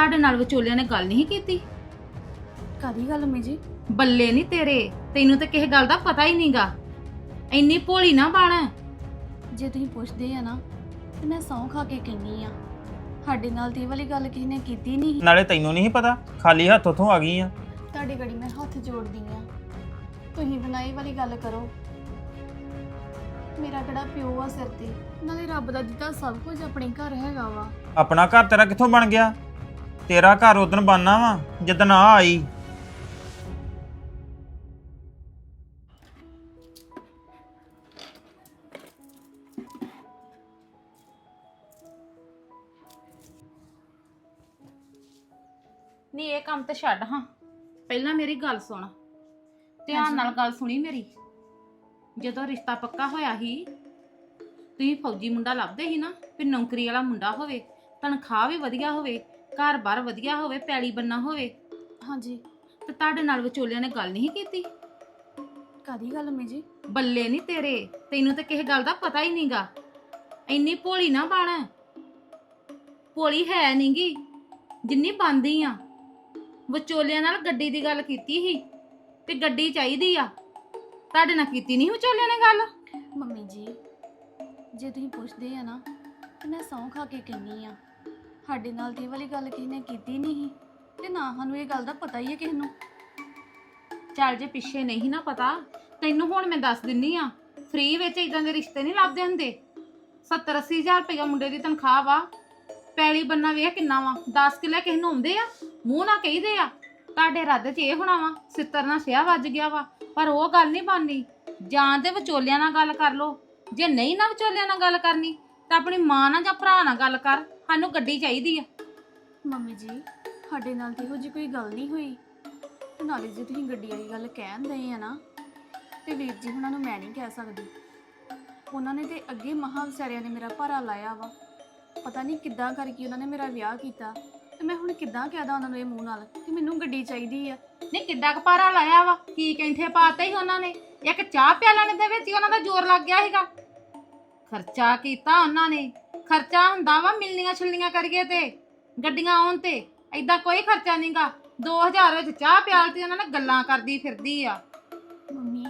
ਤੁਹਾਡੇ ਨਾਲ ਵਿਚੋਲਿਆਂ ਨੇ ਗੱਲ ਨਹੀਂ ਕੀਤੀ? ਕਾਦੀ ਗੱਲ ਮੰਮੀ ਜੀ? ਬੱਲੇ ਨਹੀਂ ਤੇਰੇ। ਤੈਨੂੰ ਤੇ ਕਿਸੇ ਗੱਲ ਦਾ ਪਤਾ ਹੀ ਨਹੀਂਗਾ। ਇੰਨੀ ਭੋਲੀ ਨਾ ਬਣ। ਜੇ ਤੁਸੀਂ ਪੁੱਛਦੇ ਆ ਨਾ ਤੇ ਮੈਂ ਸੌਂ ਖਾ ਕੇ ਕਹਿੰਨੀ ਆ। ਸਾਡੇ ਨਾਲ ਤੇ ਇਹ ਵਾਲੀ ਗੱਲ ਕਿਸੇ ਨੇ ਕੀਤੀ ਨਹੀਂ ਨਾਲੇ ਤੈਨੂੰ ਨਹੀਂ ਪਤਾ? ਖਾਲੀ ਹੱਥ ਉਥੋਂ ਆ ਗਈ ਆ। ਤੁਹਾਡੀ ਗੜੀ ਮੈਂ ਹੱਥ ਜੋੜਦੀ ਆ। ਤੁਸੀਂ ਬਣਾਈ ਵਾਲੀ ਗੱਲ ਕਰੋ। ਮੇਰਾ ਕਿਹੜਾ ਪਿਓ ਆ ਸਿਰ ਤੇ? ਨਾਲੇ ਰੱਬ ਦਾ ਦਿੱਤਾ ਸਭ ਕੁਝ ਆਪਣੇ ਘਰ ਹੈਗਾ ਵਾ। ਆਪਣਾ ਘਰ ਤੇਰਾ ਕਿੱਥੋਂ ਬਣ ਗਿਆ? ਤੇਰਾ ਘਰ ਉਦੋਂ ਬਾਨਾ ਵਾ, ਜਦੋਂ ਆ ਆਈ। ਨਹੀਂ ਇਹ ਕੰਮ ਤੇ ਛੱਡ ਹਾਂ। ਪਹਿਲਾਂ ਮੇਰੀ ਗੱਲ ਸੁਣ। ਧਿਆਨ ਨਾਲ ਗੱਲ ਸੁਣੀ ਮੇਰੀ। ਜਦੋਂ ਰਿਸ਼ਤਾ ਪੱਕਾ ਹੋਇਆ ਸੀ, ਤੁਸੀਂ ਫੌਜੀ ਮੁੰਡਾ ਲੱਭਦੇ ਸੀ ਨਾ, ਵੀ ਨੌਕਰੀ ਵਾਲਾ ਮੁੰਡਾ ਹੋਵੇ, ਤਨਖਾਹ ਵੀ ਵਧੀਆ ਹੋਵੇ ਘਰ-ਬਾਰ ਵਧੀਆ ਹੋਵੇ ਪੈਲੀ ਬੰਨਾ ਹੋਵੇ। ਹਾਂਜੀ। ਤੇ ਤੁਹਾਡੇ ਨਾਲ ਵਿਚੋਲਿਆਂ ਨੇ ਗੱਲ ਨਹੀਂ ਕੀਤੀ? ਕਾਦੀ ਗੱਲ ਮੰਮੀ ਜੀ? ਬੱਲੇ ਨਹੀਂ ਤੇਰੇ। ਤੈਨੂੰ ਤੇ ਕਿਸੇ ਗੱਲ ਦਾ ਪਤਾ ਹੀ ਨਹੀਂਗਾ। ਇੰਨੀ ਭੋਲੀ ਨਾ ਬਣ। ਭੋਲੀ ਹੈ ਨਹੀਂਗੀ ਜਿੰਨੀ ਬੰਦੀ ਆ। ਵਿਚੋਲਿਆਂ ਨਾਲ ਗੱਡੀ ਦੀ ਗੱਲ ਕੀਤੀ ਸੀ ਤੇ ਗੱਡੀ ਚਾਹੀਦੀ ਆ। ਤੁਹਾਡੇ ਨਾਲ ਕੀਤੀ ਨਹੀਂ ਵਿਚੋਲਿਆਂ ਨੇ ਗੱਲ? ਮੰਮੀ ਜੀ ਜੇ ਤੁਸੀਂ ਪੁੱਛਦੇ ਆ ਨਾ ਤੇ ਮੈਂ ਸੌਂ ਖਾ ਕੇ ਕਹਿੰਨੀ ਆ। ਸਾਡੇ ਨਾਲ ਤੇ ਇਹ ਵਾਲੀ ਗੱਲ ਕਿਸੇ ਨੇ ਕੀਤੀ ਨਹੀਂ ਤੇ ਨਾ ਸਾਨੂੰ ਇਹ ਗੱਲ ਦਾ ਪਤਾ ਹੀ ਹੈ ਕਿਸੇ ਨੂੰ। ਚੱਲ ਜੇ ਪਿੱਛੇ ਨਹੀਂ ਨਾ ਪਤਾ, ਤੈਨੂੰ ਹੁਣ ਮੈਂ ਦੱਸ ਦਿੰਨੀ ਆ ਫ੍ਰੀ ਵਿੱਚ ਇਦਾਂ ਦੇ ਰਿਸ਼ਤੇ ਨਹੀਂ ਲੱਭਦੇ ਹੁੰਦੇ? 70 80000 ਰੁਪਏ ਮੁੰਡੇ ਦੀ ਤਨਖਾਹ ਵਾ। ਪੈਲੀ ਬੰਨਾ ਵੇਖ ਕਿੰਨਾ ਵਾ 10 ਕਿੱਲੇ ਕਿਸੇ ਨੂੰ ਆਉਂਦੇ ਆ, ਮੂੰਹ ਨਾ ਕਹੀਦੇ ਆ। ਤੁਹਾਡੇ ਰੱਦ 'ਚ ਇਹ ਹੋਣਾ ਵਾ, ਸਿੱਤਰ ਨਾਲ ਸਿਆ ਵੱਜ ਗਿਆ ਵਾ, ਪਰ ਉਹ ਗੱਲ ਨਹੀਂ ਬਣਨੀ। ਜਾਂ ਤੇ ਵਿਚੋਲਿਆਂ ਨਾਲ ਗੱਲ ਕਰ ਲੋ ਜੇ ਨਹੀਂ ਨਾ ਵਿਚੋਲਿਆਂ ਨਾਲ ਗੱਲ ਕਰਨੀ, ਤਾਂ ਆਪਣੀ ਮਾਂ ਨਾਲ ਜਾਂ ਭਰਾ ਨਾਲ ਗੱਲ ਕਰ। ਸਾਨੂੰ ਗੱਡੀ ਚਾਹੀਦੀ ਆ। ਮੰਮੀ ਜੀ ਸਾਡੇ ਨਾਲ ਤੇ ਇਹੋ ਜਿਹੀ ਕੋਈ ਗੱਲ ਨਹੀਂ ਹੋਈ। ਤੇ ਨਾਲੇ ਜੇ ਤੁਸੀਂ ਗੱਡੀ ਵਾਲੀ ਗੱਲ ਕਹਿਣ ਦਏ ਆ ਨਾ ਤੇ ਵੀਰ ਜੀ ਉਹਨਾਂ ਨੂੰ ਮੈਂ ਨਹੀਂ ਕਹਿ ਸਕਦੀ। ਉਹਨਾਂ ਨੇ ਤੇ ਅੱਗੇ ਮਹਾ ਵਿਚਾਰਿਆਂ ਨੇ ਮੇਰਾ ਭਾਰਾ ਲਾਇਆ ਵਾ। ਪਤਾ ਨਹੀਂ ਕਿੱਦਾਂ ਕਰਕੇ ਉਹਨਾਂ ਨੇ ਮੇਰਾ ਵਿਆਹ ਕੀਤਾ। ਤੇ ਮੈਂ ਹੁਣ ਕਿੱਦਾਂ ਕਹਿਦਾ ਉਹਨਾਂ ਨੂੰ ਇਹ ਮੂੰਹ ਨਾਲ ਕਿ ਮੈਨੂੰ ਗੱਡੀ ਚਾਹੀਦੀ ਆ। ਨੇ ਕਿੱਡਾ ਕੁ ਭਾਰਾ ਲਾਇਆ ਵਾ? ਕੀ ਕੈਂਠੇ ਪਾਤੇ ਸੀ ਉਹਨਾਂ ਨੇ। ਇੱਕ ਚਾਹ ਪਿਆਲਣ ਦੇ ਵਿੱਚ ਹੀ ਉਹਨਾਂ ਦਾ ਜ਼ੋਰ ਲੱਗ ਗਿਆ ਸੀਗਾ। ਖਰਚਾ ਕੀਤਾ ਉਹਨਾਂ ਨੇ। ਖਰਚਾ ਹੁੰਦਾ ਵਾ ਮਿਲਣੀਆਂ ਛਿਲਣੀਆਂ ਕਰੀਏ ਤੇ ਗੱਡੀਆਂ ਆਉਣ ਤੇ ਐਦਾਂ ਕੋਈ ਖਰਚਾ ਨਹੀਂਗਾ 2000 ਵਿੱਚ ਚਾਹ ਪਿਆਲਤੀ ਉਹਨਾਂ ਨੇ ਗੱਲਾਂ ਕਰਦੀ ਫਿਰਦੀ ਆ। ਮੰਮੀ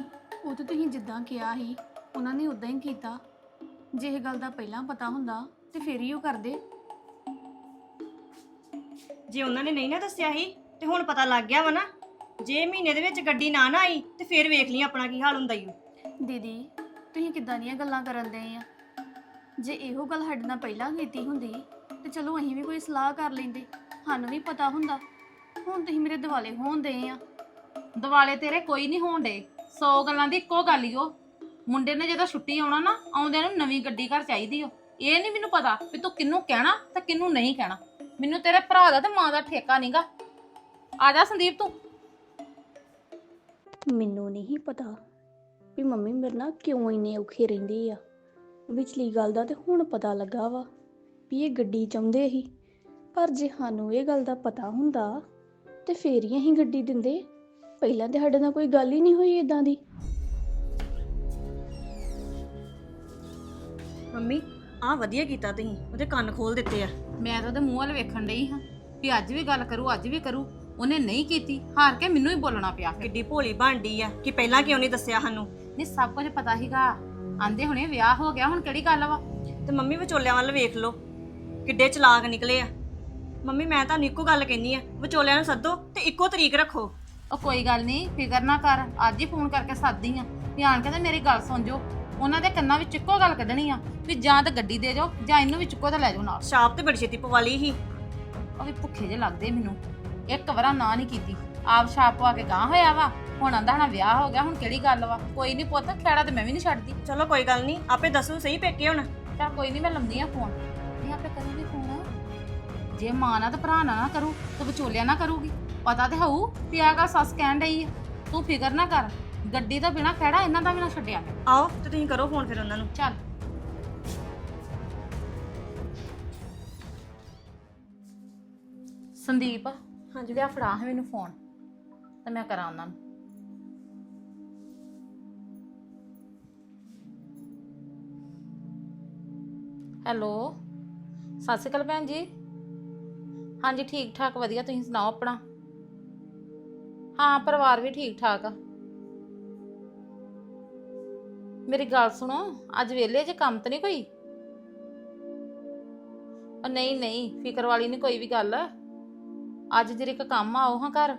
ਉਹ ਤਾਂ ਤੁਸੀਂ ਜਿੱਦਾਂ ਕਿਹਾ ਸੀ ਉਹਨਾਂ ਨੇ ਉਦਾਂ ਹੀ ਕੀਤਾ। ਜੇ ਇਹ ਗੱਲ ਦਾ ਪਹਿਲਾਂ ਪਤਾ ਹੁੰਦਾ ਤੇ ਫੇਰ ਹੀ ਉਹ ਕਰਦੇ। ਜੇ ਉਹਨਾਂ ਨੇ ਨਹੀਂ ਨਾ ਦੱਸਿਆ ਸੀ ਤੇ ਹੁਣ ਪਤਾ ਲੱਗ ਗਿਆ ਵਾ ਨਾ। ਜੇ ਮਹੀਨੇ ਦੇ ਵਿੱਚ ਗੱਡੀ ਨਾ ਨਾ ਆਈ ਤੇ ਫੇਰ ਵੇਖ ਲਈ ਆਪਣਾ ਕੀ ਹਾਲ ਹੁੰਦਾ ਈ ਓ। ਦੀਦੀ ਤੁਸੀਂ ਕਿੱਦਾਂ ਦੀਆਂ ਗੱਲਾਂ ਕਰਨ ਦੇ ਆ? ਜੇ ਇਹੋ ਗੱਲ ਸਾਡੇ ਨਾਲ ਪਹਿਲਾਂ ਕੀਤੀ ਹੁੰਦੀ ਤੇ ਚਲੋ ਅਸੀਂ ਵੀ ਕੋਈ ਸਲਾਹ ਕਰ ਲੈਂਦੇ। ਸਾਨੂੰ ਵੀ ਪਤਾ ਹੁੰਦਾ। ਹੁਣ ਤੁਸੀਂ ਮੇਰੇ ਦਿਵਾਲੇ ਹੋਣ ਦੇ ਆ। ਦਿਵਾਲੇ ਤੇਰੇ ਕੋਈ ਨਹੀਂ ਹੋਣ ਡੇ 100 ਗੱਲਾਂ ਦੀ ਇੱਕੋ ਗੱਲ ਈ ਓ। ਮੁੰਡੇ ਨੇ ਜਦੋਂ ਛੁੱਟੀ ਆਉਣਾ ਨਾ ਆਉਂਦਿਆਂ ਨੂੰ ਨਵੀਂ ਗੱਡੀ ਘਰ ਚਾਹੀਦੀ ਓ। ਇਹ ਨਹੀਂ ਮੈਨੂੰ ਪਤਾ ਵੀ ਤੂੰ ਕਿਹਨੂੰ ਕਹਿਣਾ ਤੇ ਕਿਹਨੂੰ ਨਹੀਂ ਕਹਿਣਾ। ਮੈਨੂੰ ਤੇਰੇ ਭਰਾ ਦਾ ਤੇ ਮਾਂ ਦਾ ਠੇਕਾ ਨਹੀਂਗਾ ਆ ਜਾ ਸੰਦੀਪ ਤੂੰ। ਮੈਨੂੰ ਨਹੀਂ ਪਤਾ ਵੀ ਮੰਮੀ ਮੇਰੇ ਨਾਲ ਕਿਉਂ ਇੰਨੇ ਔਖੇ ਰਹਿੰਦੇ ਆ। ਵਿਚਲੀ ਗੱਲ ਦਾ ਤੇ ਹੁਣ ਪਤਾ ਲੱਗਾ ਵਾ ਵੀ ਇਹ ਗੱਡੀ ਚਾਹੁੰਦੇ ਸੀ। ਪਰ ਜੇ ਸਾਨੂੰ ਇਹ ਗੱਲ ਦਾ ਪਤਾ ਹੁੰਦਾ ਤੇ ਫੇਰ ਹੀ ਅਸੀਂ ਗੱਡੀ ਦਿੰਦੇ। ਪਹਿਲਾਂ ਤੇ ਸਾਡੇ ਨਾਲ ਕੋਈ ਗੱਲ ਹੀ ਨਹੀਂ ਹੋਈ ਇਦਾਂ ਦੀ। ਮੰਮੀ ਆਹ ਵਧੀਆ ਕੀਤਾ ਤੁਸੀਂ। ਉਹਦੇ ਕੰਨ ਖੋਲ ਦਿੱਤੇ ਆ। ਮੈਂ ਤਾਂ ਉਹਦੇ ਮੂੰਹ ਵੱਲ ਵੇਖਣ ਡਈ ਹਾਂ ਵੀ ਅੱਜ ਵੀ ਗੱਲ ਕਰੂ ਅੱਜ ਵੀ ਕਰੂ। ਉਹਨੇ ਨਹੀਂ ਕੀਤੀ। ਹਾਰ ਕੇ ਮੈਨੂੰ ਹੀ ਬੋਲਣਾ ਪਿਆ ਕਿੱਡੀ ਭੋਲੀ ਬਣਦੀ ਆ ਕਿ ਪਹਿਲਾਂ ਕਿਉਂ ਨਹੀਂ ਦੱਸਿਆ ਸਾਨੂੰ? ਨਹੀਂ ਸਭ ਕੁਝ ਪਤਾ ਸੀਗਾ। ਆਂਦੇ ਹੁਣੇ ਵਿਆਹ ਹੋ ਗਿਆ ਹੁਣ ਕਿਹੜੀ ਗੱਲ ਵਾ? ਤੇ ਮੰਮੀ ਵਿਚੋਲਿਆਂ ਵੱਲ ਵੇਖ ਲਓ ਕਿੱਡੇ ਚਲਾਕ ਨਿਕਲੇ ਆ। ਮੰਮੀ ਮੈਂ ਤੁਹਾਨੂੰ ਇੱਕੋ ਗੱਲ ਕਹਿੰਨੀ ਆ ਵਿਚੋਲਿਆਂ ਨੂੰ ਸੱਦੋ ਤੇ ਇੱਕੋ ਤਰੀਕ ਰੱਖੋ। ਉਹ ਕੋਈ ਗੱਲ ਨਹੀਂ ਫਿਕਰ ਨਾ ਕਰ ਅੱਜ ਹੀ ਫੋਨ ਕਰਕੇ ਸੱਦਦੀ ਆ। ਧਿਆਨ ਕਹਿੰਦੇ ਮੇਰੀ ਗੱਲ ਸੁਣ ਜੋ ਉਹਨਾਂ ਦੇ ਕੰਨਾਂ ਵਿੱਚ ਇੱਕੋ ਗੱਲ ਕੱਢਣੀ ਆ ਵੀ ਜਾਂ ਤਾਂ ਗੱਡੀ ਦੇ ਜਾਓ ਜਾਂ ਇਹਨੂੰ ਵੀ ਚੁੱਕੋ ਤੇ ਲੈ ਜਾਓ ਨਾਲ। ਛਾਪ ਤੇ ਬੜੀ ਛੇਤੀ ਪਵਾ ਲਈ ਸੀ। ਉਹ ਵੀ ਭੁੱਖੇ ਜੇ ਲੱਗਦੇ ਮੈਨੂੰ। ਇੱਕ ਵਾਰਾ ਨਾ ਨਹੀਂ ਕੀਤੀ। ਆਪ ਛਾਪ ਪਵਾ ਕੇ ਗਾਂ ਹੋਇਆ ਵਾ। ਹੁਣ ਆਂਦਾ ਹਣਾ ਵਿਆਹ ਹੋ ਗਿਆ ਹੁਣ ਕਿਹੜੀ ਗੱਲ ਵਾ? ਕੋਈ ਨਹੀਂ ਪੁੱਤ ਖੇੜਾ ਤੇ ਮੈਂ ਵੀ ਨਹੀਂ ਛੱਡਦੀ। ਚਲੋ ਕੋਈ ਗੱਲ ਨਹੀਂ ਆਪੇ ਦੱਸੋ ਸਹੀ ਪੇਕੇ ਹੁਣ। ਚੱਲ ਕੋਈ ਨਹੀਂ ਮੈਂ ਲੰਮਦੀ ਆ ਫੋਨ ਇਹ ਆਪੇ ਕਰੂਗੀ ਫੋਨ ਜੇ ਮਾਂ ਨਾਲ ਤੇ ਭਰਾ ਨਾਲ ਨਾ ਕਰੂ ਤੇ ਵਿਚੋਲਿਆ ਨਾ ਕਰੂਗੀ। ਪਤਾ ਤੇ ਹੋਊ ਗੱਲ ਸੱਸ ਕਹਿਣ ਡਈ ਆ। ਤੂੰ ਫਿਕਰ ਨਾ ਕਰ ਗੱਡੀ ਤੋਂ ਬਿਨਾ ਖੜਾ ਇਹਨਾਂ ਦਾ ਵੀ ਨਾ ਛੱਡਿਆ ਮੈਂ ਆਓ ਤੇ ਤੁਸੀਂ ਕਰੋ ਫੋਨ ਫਿਰ ਉਹਨਾਂ ਨੂੰ। ਚੱਲ। ਸੰਦੀਪ ਹਾਂਜੀ। ਲਿਆ ਫੜਾ ਹੈ ਮੈਨੂੰ ਫੋਨ ਤੇ ਮੈਂ ਕਰਾਂ ਉਹਨਾਂ ਨੂੰ। ਹੈਲੋ। ਸਤਿ ਸ਼੍ਰੀ ਅਕਾਲ ਭੈਣ ਜੀ। ਹਾਂਜੀ ਠੀਕ ਠਾਕ ਵਧੀਆ। ਤੁਸੀਂ ਸੁਣਾਓ ਆਪਣਾ? ਹਾਂ, ਪਰਿਵਾਰ ਵੀ ਠੀਕ ਠਾਕ ਆ। ਮੇਰੀ ਗੱਲ ਸੁਣੋ, ਅੱਜ ਵਿਹਲੇ ਜੇ, ਕੰਮ ਤਾਂ ਨਹੀਂ ਕੋਈ? ਉਹ ਨਹੀਂ ਨਹੀਂ, ਫਿਕਰ ਵਾਲੀ ਨਹੀਂ ਕੋਈ ਵੀ ਗੱਲ। ਅੱਜ ਜਿਹੜੇ ਇੱਕ ਕੰਮ ਆਓ ਹਾਂ ਘਰ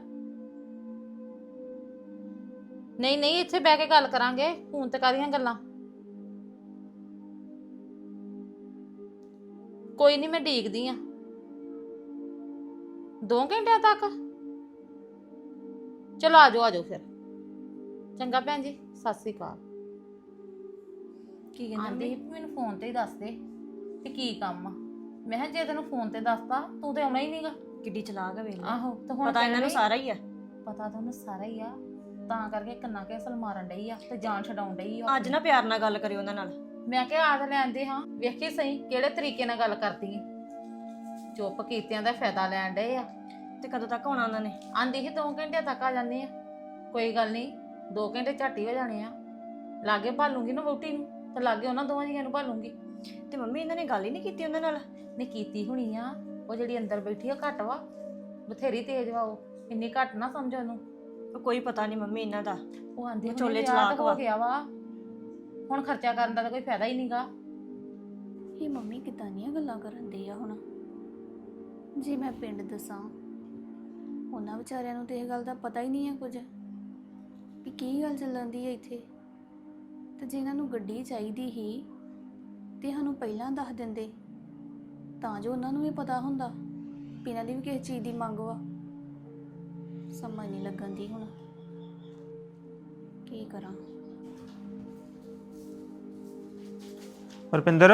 ਨਹੀਂ ਨਹੀਂ, ਇੱਥੇ ਬਹਿ ਕੇ ਗੱਲ ਕਰਾਂਗੇ। ਹੁਣ ਤੇ ਕਾਦੀਆਂ ਗੱਲਾਂ? ਕੋਈ ਨਹੀਂ ਮੈਂ ਡੀਕਦੀ ਆ। ਦੋ ਘੰਟਿਆਂ ਤੱਕ? ਚਲੋ ਆ ਜਾਓ ਆ ਜਾਓ ਫਿਰ। ਚੰਗਾ ਭੈਣ ਜੀ ਸਤਿ ਸ੍ਰੀ ਅਕਾਲ। ਕੀ ਆਂਦੀ ਕਹਿੰਦੇ ਸੀ ਵੀ ਮੈਨੂੰ ਫੋਨ ਤੇ ਹੀ ਦੱਸ ਦੇ ਕਿ ਕੀ ਕੰਮ ਆ। ਮੈਂ ਕਿਹਾ ਜੇ ਤੈਨੂੰ ਫੋਨ ਤੇ ਦੱਸਤਾ ਤੂੰ ਤੇ ਆਉਣਾ ਹੀ ਨਹੀਂਗਾ। ਕਿੱਡੀ ਚਲਾਕ ਹੈ ਵੇਖ ਲਓ। ਆਹੋ ਤੇ ਹੁਣ ਪਤਾ ਇਹਨਾਂ ਨੂੰ ਸਾਰਾ ਹੀ ਆ। ਪਤਾ ਤਾਂ ਉਹਨੂੰ ਸਾਰਾ ਹੀ ਆ। ਤਾਂ ਕਰਕੇ ਕੰਨਾ ਕੇ ਅਸਲ ਮਾਰਨ ਡਈ ਆ ਤੇ ਜਾਨ ਛਡਾਉਣ ਡਈ ਆ। ਅੱਜ ਨਾ ਪਿਆਰ ਨਾਲ ਗੱਲ ਕਰਿਓ ਉਹਨਾਂ ਨਾਲ। ਮੈਂ ਕਿਹਾ ਆ ਤਾਂ ਲੈਂਦੇ ਹਾਂ। ਵੇਖੀ ਸਹੀ ਕਿਹੜੇ ਤਰੀਕੇ ਨਾਲ ਗੱਲ ਕਰਦੀ ਏ ਚੁੱਪ ਕੀਤਿਆਂ ਦਾ ਫਾਇਦਾ ਲੈਣ ਡਏ ਆ। ਤੇ ਕਦੋਂ ਤੱਕ ਆਉਣਾ ਉਹਨਾਂ ਨੇ? ਆਂਦੀ ਸੀ 2 ਘੰਟੇ ਤੱਕ ਆ ਜਾਂਦੇ ਆ। ਕੋਈ ਗੱਲ ਨਹੀਂ 2 ਘੰਟੇ ਝਾਟੀ ਹੋ ਜਾਣੇ ਆ। ਲਾਗੇ ਭਾਲੂੰਗੀ ਨਾ ਵੋਟੀ ਨੂੰ ਤੇ ਲਾਗੇ ਉਹਨਾਂ ਦੋਵਾਂ ਜੀਆਂ ਨੂੰ ਭਾਲੂੰਗੀ। ਤੇ ਮੰਮੀ ਇਹਨਾਂ ਨੇ ਗੱਲ ਹੀ ਨਹੀਂ ਕੀਤੀ ਉਹਨਾਂ ਨਾਲ? ਨੇ ਕੀਤੀ ਹੋਣੀ ਆ। ਉਹ ਜਿਹੜੀ ਅੰਦਰ ਬੈਠੀ ਆ ਘੱਟ ਵਾ। ਬਥੇਰੀ ਤੇਜ਼ ਵਾ ਉਹ। ਇੰਨੀ ਘੱਟ ਨਾ ਸਮਝ ਉਹਨੂੰ। ਉਹ ਕੋਈ ਪਤਾ ਨਹੀਂ ਮੰਮੀ ਇਹਨਾਂ ਦਾ। ਉਹ ਆਂਦੀ ਉਹ ਹੋਣੀ ਚੋਲੇ ਵਿਆਹ ਤਾਂ ਚਲਾਕ ਹੋ ਵਾ। ਗਿਆ ਵਾ। ਹੁਣ ਖਰਚਾ ਕਰਨ ਦਾ ਤਾਂ ਕੋਈ ਫਾਇਦਾ ਹੀ ਨਹੀਂਗਾ ਇਹ ਮੰਮੀ ਕਿਦਾਂ ਦੀਆਂ ਗੱਲਾਂ ਕਰਨ ਦੇ ਆ ਹੁਣ? ਜੇ ਮੈਂ ਪਿੰਡ ਦੱਸਾਂ, ਉਹਨਾਂ ਵਿਚਾਰਿਆਂ ਨੂੰ ਤੇ ਇਹ ਗੱਲ ਦਾ ਪਤਾ ਹੀ ਨਹੀਂ ਹੈ ਕੁਝ, ਵੀ ਕੀ ਗੱਲ ਚੱਲਣ ਦੀ ਹੈ ਇੱਥੇ। ਤੇ ਜੇ ਇਹਨਾਂ ਨੂੰ ਗੱਡੀ ਚਾਹੀਦੀ ਹੀ ਤੇ ਸਾਨੂੰ ਪਹਿਲਾਂ ਦੱਸ ਦਿੰਦੇ, ਤਾਂ ਜੋ ਉਹਨਾਂ ਨੂੰ ਵੀ ਪਤਾ ਹੁੰਦਾ ਵੀ ਇਹਨਾਂ ਦੀ ਵੀ ਕਿਸੇ ਚੀਜ਼ ਦੀ ਮੰਗ ਵਾ। ਸਮਝ ਨਹੀਂ ਲੱਗਣ ਦੀ ਹੁਣ। ਕੀ ਕਰਾਂ? ਰੁਪਿੰਦਰ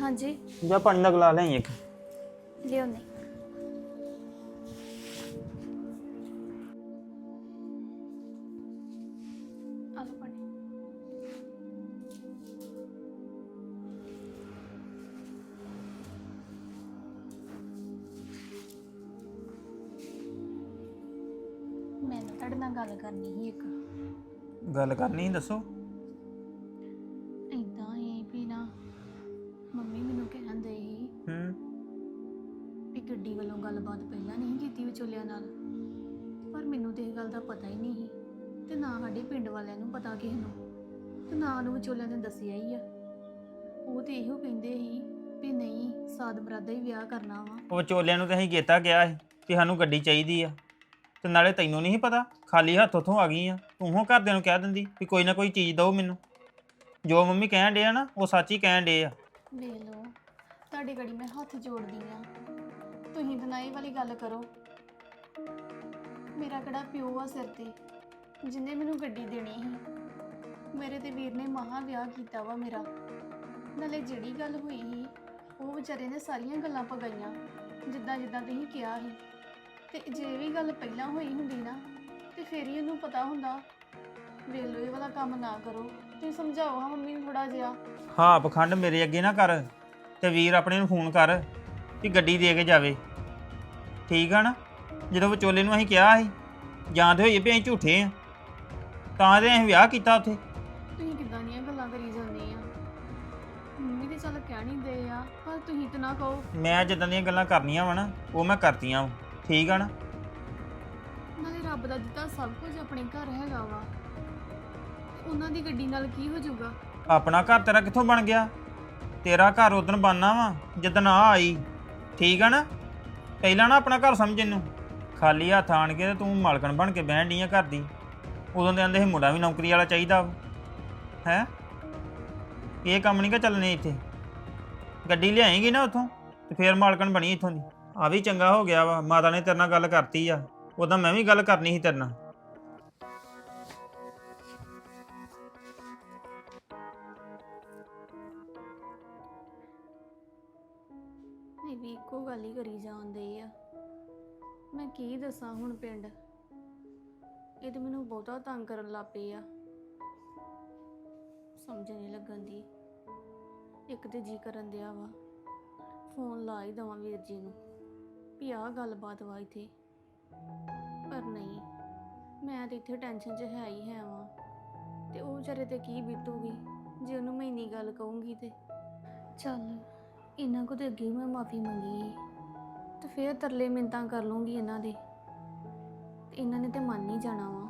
ਹਾਂਜੀ। ਜਾ ਪਾਣੀ ਦਾ ਗਲਾਸ ਲੈ ਇੱਕ। ਲਿਓਨੇ ਆਲੂ ਪਾਣੀ। ਮੈਂ ਨਾ ਤੁਹਾਡੇ ਨਾਲ ਗੱਲ ਕਰਨੀ ਸੀ ਇੱਕ। ਗੱਲ ਕਰਨੀ ਦੱਸੋ। ਸਾਡੇ ਪਿੰਡ ਵਾਲਿਆਂ ਨੂੰ ਪਤਾ ਕਿਸੇ ਨੂੰ। ਤੇ ਨਾ ਨੂੰ ਵਿਚੋਲਿਆਂ ਨੇ ਦੱਸਿਆ ਹੀ ਆ। ਉਹ ਤੇ ਇਹੋ ਕਹਿੰਦੇ ਸੀ ਵੀ ਨਹੀਂ ਸਾਦ ਬਰਾਦਾ ਹੀ ਵਿਆਹ ਕਰਨਾ ਵਾ। ਉਹ ਵਿਚੋਲਿਆਂ ਨੂੰ ਤੇ ਅਸੀਂ ਕੀਤਾ ਗਿਆ ਸੀ ਕਿ ਸਾਨੂੰ ਗੱਡੀ ਚਾਹੀਦੀ ਆ। ਤੇ ਨਾਲੇ ਤੈਨੂੰ ਨਹੀਂ ਸੀ ਪਤਾ ਖਾਲੀ ਹੱਥ ਉੱਥੋਂ ਆ ਗਈ ਆ। ਤੂੰ ਹੋ ਘਰਦਿਆਂ ਨੂੰ ਕਹਿ ਦਿੰਦੀ ਵੀ ਕੋਈ ਨਾ ਕੋਈ ਚੀਜ਼ ਦਿਓ ਮੈਨੂੰ। ਜੋ ਮੰਮੀ ਕਹਿਣ ਡੇ ਆ ਨਾ ਉਹ ਸੱਚ ਹੀ ਕਹਿਣ ਡੇ ਆ। ਵੇਖ ਲਓ ਤੁਹਾਡੀ ਗੜੀ ਮੈਂ ਹੱਥ ਜੋੜਦੀ ਆ। ਤੁਸੀਂ ਇਹ ਵਾਲੀ ਗੱਲ ਕਰੋ। ਮੇਰਾ ਕਿਹੜਾ ਪਿਓ ਆ ਸਿਰ ਤੇ। ਜਿੰਨੇ ਮੈਨੂੰ ਗੱਡੀ ਦੇਣੀ ਸੀ, ਮੇਰੇ ਤੇ ਵੀਰ ਨੇ ਮਹਾ ਵਿਆਹ ਕੀਤਾ ਵਾ ਮੇਰਾ। ਨਾਲੇ ਜਿਹੜੀ ਗੱਲ ਹੋਈ ਸੀ, ਉਹ ਵਿਚਾਰੇ ਨੇ ਸਾਰੀਆਂ ਗੱਲਾਂ ਪਗਾਈਆਂ ਜਿੱਦਾਂ ਜਿੱਦਾਂ ਤੁਸੀਂ ਕਿਹਾ ਸੀ। ਤੇ ਜੇ ਵੀ ਗੱਲ ਪਹਿਲਾਂ ਹੋਈ ਹੁੰਦੀ ਨਾ, ਤੇ ਫੇਰ ਹੀ ਉਹਨੂੰ ਪਤਾ ਹੁੰਦਾ ਵੇਖ ਇਹ ਵਾਲਾ ਕੰਮ ਨਾ ਕਰੋ। ਤੁਸੀਂ ਸਮਝਾਓ ਹਾਂ ਮੰਮੀ ਨੂੰ ਥੋੜਾ ਜਿਹਾ। ਹਾਂ, ਪਖੰਡ ਮੇਰੇ ਅੱਗੇ ਨਾ ਕਰ, ਤੇ ਵੀਰ ਆਪਣੇ ਨੂੰ ਫੋਨ ਕਰ, ਕਿ ਗੱਡੀ ਦੇ ਕੇ ਜਾਵੇ। ਠੀਕ ਆ ਨਾ? ਜਦੋਂ ਵਿਚੋਲੇ ਨੂੰ ਅਸੀਂ ਕਿਹਾ ਸੀ, ਜਾਂਦੇ ਹੋਈਏ ਵੀ ਅਸੀਂ ਝੂਠੇ ਆ। ਤਾਂ ਤੇ ਅਸੀਂ ਵਿਆਹ ਕੀਤਾ ਉੱਥੇ। ਤੁਸੀਂ ਕਿੱਦਾਂ ਦੀਆਂ ਗੱਲਾਂ ਕਰੀ ਜਾਂਦੇ ਆ? ਮੰਮੀ ਤੇ ਚੱਲ ਕਹਿ ਨਹੀਂ ਦੇ ਆ ਪਰ ਤੁਸੀਂ ਤਾਂ ਨਾ ਕਹੋ। ਮੈਂ ਜਿੱਦਾਂ ਦੀਆਂ ਗੱਲਾਂ ਕਰਨੀਆਂ ਵਾ ਨਾ ਉਹ ਮੈਂ ਕਰਤੀਆਂ ਵਾਂ। ਠੀਕ ਆ ਨਾ? ਨਾਲੇ ਰੱਬ ਦਾ ਦਿੱਤਾ ਸਭ ਕੁਝ ਆਪਣੇ ਘਰ ਹੈਗਾ ਵਾ। ਉਹਨਾਂ ਦੀ ਗੱਡੀ ਨਾਲ ਕੀ ਹੋ ਜਾਊਗਾ? ਆਪਣਾ ਘਰ ਤੇਰਾ ਕਿੱਥੋਂ ਬਣ ਗਿਆ? ਤੇਰਾ ਘਰ ਉਦੋਂ ਬਣਨਾ ਵਾ ਜਦੋਂ ਆ ਆਈ। ਠੀਕ ਆ ਨਾ? ਪਹਿਲਾਂ ਨਾ ਆਪਣਾ ਘਰ ਸਮਝ ਇਹਨੂੰ। ਖਾਲੀ ਹੱਥ ਆਣ ਕੇ ਤੇ ਤੂੰ ਮਾਲਕਣ ਬਣ ਕੇ ਬਹਿਣ ਡਈ ਆ ਘਰ ਦੀ। ਉਦੋਂ ਦੇ ਆਂਦੇ ਸੀ ਮੁੰਡਾ ਵੀ ਨੌਕਰੀ ਵਾਲਾ ਚਾਹੀਦਾ ਹੈ? ਇਹ ਕੰਮ ਨਹੀਂ ਕਿ ਚੱਲਣੇ ਇੱਥੇ। ਗੱਡੀ ਲਿਆਏਂਗੀ ਨਾ ਉੱਥੋਂ ਤੇ ਫੇਰ ਮਾਲਕਣ ਬਣੀ ਇੱਥੋਂ ਦੀ। ਆ ਵੀ ਚੰਗਾ ਹੋ ਗਿਆ ਵਾ, ਮਾਤਾ ਨੇ ਤੇਰੇ ਨਾਲ ਗੱਲ ਕਰਤੀ ਆ। ਉਦੋਂ ਮੈਂ ਵੀ ਗੱਲ ਕਰਨੀ ਸੀ ਤੇਰੇ ਨਾਲ। ਇਹ ਵੀ ਇੱਕੋ ਗੱਲ ਹੀ ਕਰੀ ਜਾਂਦੇ ਆ। ਮੈਂ ਕੀ ਦੱਸਾਂ ਹੁਣ ਪਿੰਡ? ਇਹ ਤੇ ਮੈਨੂੰ ਬਹੁਤਾ ਤੰਗ ਕਰਨ ਲੱਗ ਪਏ ਆ। ਸਮਝ ਨਹੀਂ ਲੱਗਣ ਦੀ। ਇੱਕ ਤੇ ਜੀ ਕਰਨ ਦਿਆ ਵਾ। ਫੋਨ ਲਾ ਹੀ ਦਵਾਂ ਵੀਰ ਜੀ ਨੂੰ। ਵੀ ਆਹ ਗੱਲਬਾਤ ਵਾ ਇੱਥੇ। ਪਰ ਨਹੀਂ, ਮੈਂ ਤੇ ਇੱਥੇ ਟੈਨਸ਼ਨ 'ਚ ਹੈ ਹੀ ਹੈ ਵਾਂ। ਤੇ ਉਹ ਵਿਚਾਰੇ ਤੇ ਕੀ ਬੀਤੂਗੀ? ਜੇ ਉਹਨੂੰ ਮੈਂ ਇੰਨੀ ਗੱਲ ਕਹੂੰਗੀ ਤੇ। ਚੱਲ, ਇਹਨਾਂ ਕੋ ਤੇ ਅੱਗੇ ਹੀ ਮੈਂ ਮਾਫੀ ਮੰਗੀ ਸੀ ਤੇ ਫਿਰ ਤਰਲੇ ਮਿੰਤਾਂ ਕਰ ਲੂੰਗੀ ਇਹਨਾਂ ਦੇ। ਤੇ ਇਹਨਾਂ ਨੇ ਤੇ ਮੰਨ ਹੀ ਜਾਣਾ ਵਾ।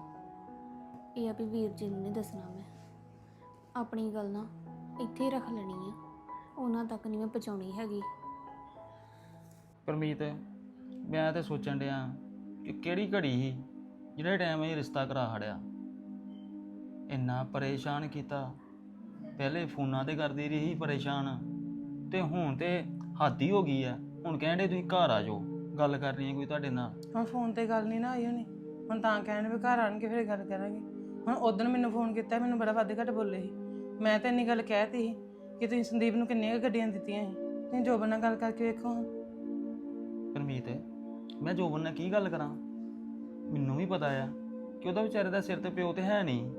ਇਹ ਆ ਵੀ ਵੀਰ ਜੀ ਨੂੰ ਨਹੀਂ ਦੱਸਣਾ ਮੈਂ। ਆਪਣੀ ਗੱਲ ਨਾ ਇੱਥੇ ਹੀ ਰੱਖ ਲੈਣੀ ਆ। ਉਹਨਾਂ ਤੱਕ ਨਹੀਂ ਮੈਂ ਪਹੁੰਚਾਉਣੀ ਹੈਗੀ। ਪਰਮੀਤ, ਮੈਂ ਤੇ ਸੋਚਣ ਡਿਆ ਕਿ ਕਿਹੜੀ ਘੜੀ ਸੀ ਜਿਹੜੇ ਟਾਈਮ ਇਹ ਰਿਸ਼ਤਾ ਕਰਾ ਹੜਿਆ। ਇੰਨਾ ਪਰੇਸ਼ਾਨ ਕੀਤਾ। ਪਹਿਲੇ ਫੋਨਾਂ ਤੇ ਕਰਦੀ ਰਹੀ ਪਰੇਸ਼ਾਨ। ਤੇ ਹੁਣ ਤੇ ਹੱਦ ਹੀ ਹੋ ਗਈ ਆ। ਹੁਣ ਕਹਿੰਦੇ ਤੁਸੀਂ ਘਰ ਆ ਜਾਓ। ਗੱਲ ਕਰਨੀ ਹੈ ਕੋਈ ਤੁਹਾਡੇ ਨਾਲ? ਹੁਣ ਫੋਨ ਤੇ ਗੱਲ ਨਹੀਂ ਨਾ ਹੋਈ ਹੋਣੀ। ਹੁਣ ਤਾਂ ਕਹਿਣ ਵੀ ਘਰ ਆਣ ਕੇ ਫਿਰ ਗੱਲ ਕਰਾਂਗੇ। ਹੁਣ ਉਦੋਂ ਮੈਨੂੰ ਫੋਨ ਕੀਤਾ ਮੈਨੂੰ ਬੜਾ ਵੱਧ ਘੱਟ ਬੋਲੇ ਸੀ। ਮੈਂ ਤਾਂ ਇੰਨੀ ਗੱਲ ਕਹਿਤੀ ਸੀ ਕਿ ਤੁਸੀਂ ਸੰਦੀਪ ਨੂੰ ਕਿੰਨੀਆਂ ਕੁ ਗੱਡੀਆਂ ਦਿੱਤੀਆਂ ਸੀ। ਤੁਸੀਂ ਜੋਬਨ ਨਾਲ ਗੱਲ ਕਰਕੇ ਵੇਖੋ ਹੁਣ। ਪਰਮੀਤ ਮੈਂ ਜੋਬਨ ਨਾਲ ਕੀ ਗੱਲ ਕਰਾਂ? ਮੈਨੂੰ ਵੀ ਪਤਾ ਆ ਕਿ ਉਹਦਾ ਵਿਚਾਰੇ ਦਾ ਸਿਰ ਤੇ ਪਿਓ ਤੇ ਹੈ ਨਹੀਂ।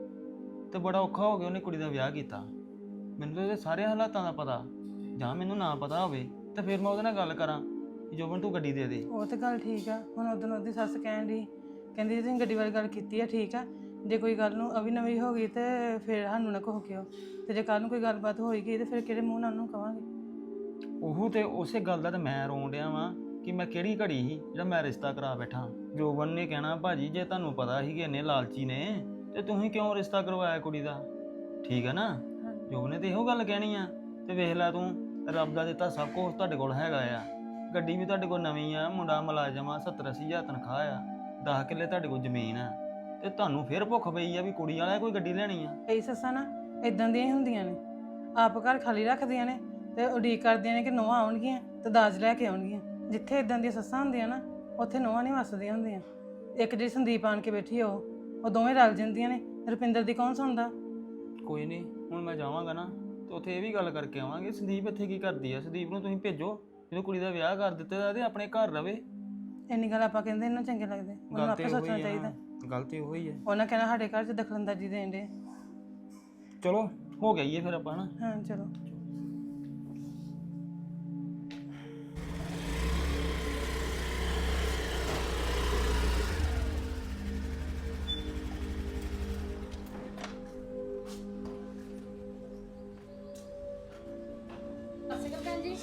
ਤੇ ਬੜਾ ਔਖਾ ਹੋ ਗਿਆ ਉਹਨੇ ਕੁੜੀ ਦਾ ਵਿਆਹ ਕੀਤਾ। ਮੈਨੂੰ ਤਾਂ ਉਹਦੇ ਸਾਰੇ ਹਾਲਾਤਾਂ ਦਾ ਪਤਾ। ਜਾਂ ਮੈਨੂੰ ਨਾ ਪਤਾ ਹੋਵੇ ਤਾਂ ਫਿਰ ਮੈਂ ਉਹਦੇ ਨਾਲ ਗੱਲ ਕਰਾਂ। ਕਿ ਜੋਬਨ ਤੂੰ ਗੱਡੀ ਦੇ ਦੇ। ਉਹ ਤੇ ਗੱਲ ਠੀਕ ਆ। ਹੁਣ ਉਦੋਂ ਉਹਦੀ ਸੱਸ ਕਹਿਣ ਦੀ ਕਹਿੰਦੀ ਜੇ ਤੁਸੀਂ ਗੱਡੀ ਵਾਲੀ ਗੱਲ ਕੀਤੀ ਆ ਠੀਕ ਆ। ਜੇ ਕੋਈ ਗੱਲ ਨੂੰ ਅਵੀ ਨਵੀਂ ਹੋ ਗਈ ਤੇ ਫਿਰ ਸਾਨੂੰ ਨਾ ਕਹੋ ਕਿਉਂ। ਤੇ ਜੇ ਕੱਲ ਨੂੰ ਕੋਈ ਗੱਲਬਾਤ ਹੋਈ ਗਈ ਤੇ ਫਿਰ ਕਿਹੜੇ ਮੂੰਹ ਨਾਲ ਉਹਨੂੰ ਕਵਾਂਗੇ? ਉਹ ਤੇ ਉਸੇ ਗੱਲ ਦਾ ਤੇ ਮੈਂ ਰੋਣ ਡਿਆ ਵਾਂ ਕਿ ਮੈਂ ਕਿਹੜੀ ਘੜੀ ਸੀ ਜਿਹੜਾ ਮੈਂ ਰਿਸ਼ਤਾ ਕਰਾ ਬੈਠਾ। ਜੋਬਨ ਨੇ ਕਹਿਣਾ ਭਾਜੀ ਜੇ ਤੁਹਾਨੂੰ ਪਤਾ ਸੀ ਕਿ ਇੰਨੇ ਲਾਲਚੀ ਨੇ ਤੇ ਤੁਸੀਂ ਕਿਉਂ ਰਿਸ਼ਤਾ ਕਰਵਾਇਆ ਕੁੜੀ ਦਾ? ਠੀਕ ਹੈ ਨਾ? ਜੋਬਨ ਨੇ ਤੇ ਇਹੋ ਗੱਲ ਕਹਿਣੀ ਆ। ਤੇ ਵੇਖ ਲੈ ਤੂੰ ਰੱਬ ਦਾ ਦਿੱਤਾ ਸਭ ਕੁਝ ਤੁਹਾਡੇ ਕੋਲ ਹੈਗਾ ਆ। ਗੱਡੀ ਵੀ ਤੁਹਾਡੇ ਕੋਲ ਨਵੀਂ ਆ ਮੁੰਡਾ ਮੁਲਾਜ਼ਮ ਆ 70 ਅੱਸੀ ਹਜ਼ਾਰ ਤਨਖਾਹ ਆ 10 ਕਿੱਲੇ ਤੁਹਾਡੇ ਕੋਲ ਜ਼ਮੀਨ ਆ। ਤੇ ਤੁਹਾਨੂੰ ਫਿਰ ਭੁੱਖ ਪਈ ਆ ਵੀ ਕੁੜੀ ਵਾਲਾ ਕੋਈ ਗੱਡੀ ਲੈਣੀ ਆ? ਕਈ ਸੱਸਾਂ ਨਾ ਇਦਾਂ ਦੀਆਂ ਹੀ ਹੁੰਦੀਆਂ ਨੇ। ਆਪ ਘਰ ਖਾਲੀ ਰੱਖਦੀਆਂ ਨੇ ਤੇ ਉਡੀਕ ਕਰਦੀਆਂ ਨੇ ਕਿ ਨੋਹਾਂ ਆਉਣਗੀਆਂ ਤੇ ਦਾਜ ਲੈ ਕੇ ਆਉਣਗੀਆਂ। ਜਿੱਥੇ ਇਦਾਂ ਦੀਆਂ ਸੱਸਾਂ ਹੁੰਦੀਆਂ ਨਾ ਉੱਥੇ ਨੋਹਾਂ ਨਹੀਂ ਵਸਦੀਆਂ ਹੁੰਦੀਆਂ। ਇੱਕ ਜਿਹੜੀ ਸੰਦੀਪ ਆਣ ਕੇ ਬੈਠੀ ਆ ਉਹ ਉਹ ਦੋਵੇਂ ਰਲ ਜਾਂਦੀਆਂ ਨੇ। ਰੁਪਿੰਦਰ ਦੀ ਕੌਣ ਸੁਣਦਾ? ਕੋਈ ਨਹੀਂ ਹੁਣ ਮੈਂ ਜਾਵਾਂਗਾ ਨਾ ਤੇ ਉੱਥੇ ਇਹ ਵੀ ਗੱਲ ਕਰਕੇ ਆਵਾਂਗੇ। ਸੰਦੀਪ ਇੱਥੇ ਕੀ ਕਰਦੀ ਆ? ਸੰਦੀਪ ਨੂੰ ਤੁਸੀਂ ਭੇਜੋ। ਜਦੋਂ ਕੁੜੀ ਦਾ ਵਿਆਹ ਕਰ ਦਿੱਤਾ ਤੇ ਆਪਣੇ ਘਰ ਰਵੇ। ਇੰਨੀ ਗੱਲ ਆਪਾਂ ਕਹਿੰਦੇ ਇਹਨਾਂ ਚੰਗੇ ਲੱਗਦੇ। ਉਹਨੂੰ ਆਪੇ ਸੋਚਣਾ ਚਾਹੀਦਾ। ਗੱਲ ਤੇ ਉਹੀ ਹੈ ਉਹਨਾਂ ਕਹਿਣਾ ਸਾਡੇ ਘਰ 'ਚ ਦਖਲਅੰਦਾਜ਼ੀ ਦੇਣ ਦੇ। ਚਲੋ ਹੋ ਗਿਆ ਇਹ ਫਿਰ ਆਪਾਂ ਨਾ ਹਾਂ ਚਲੋ।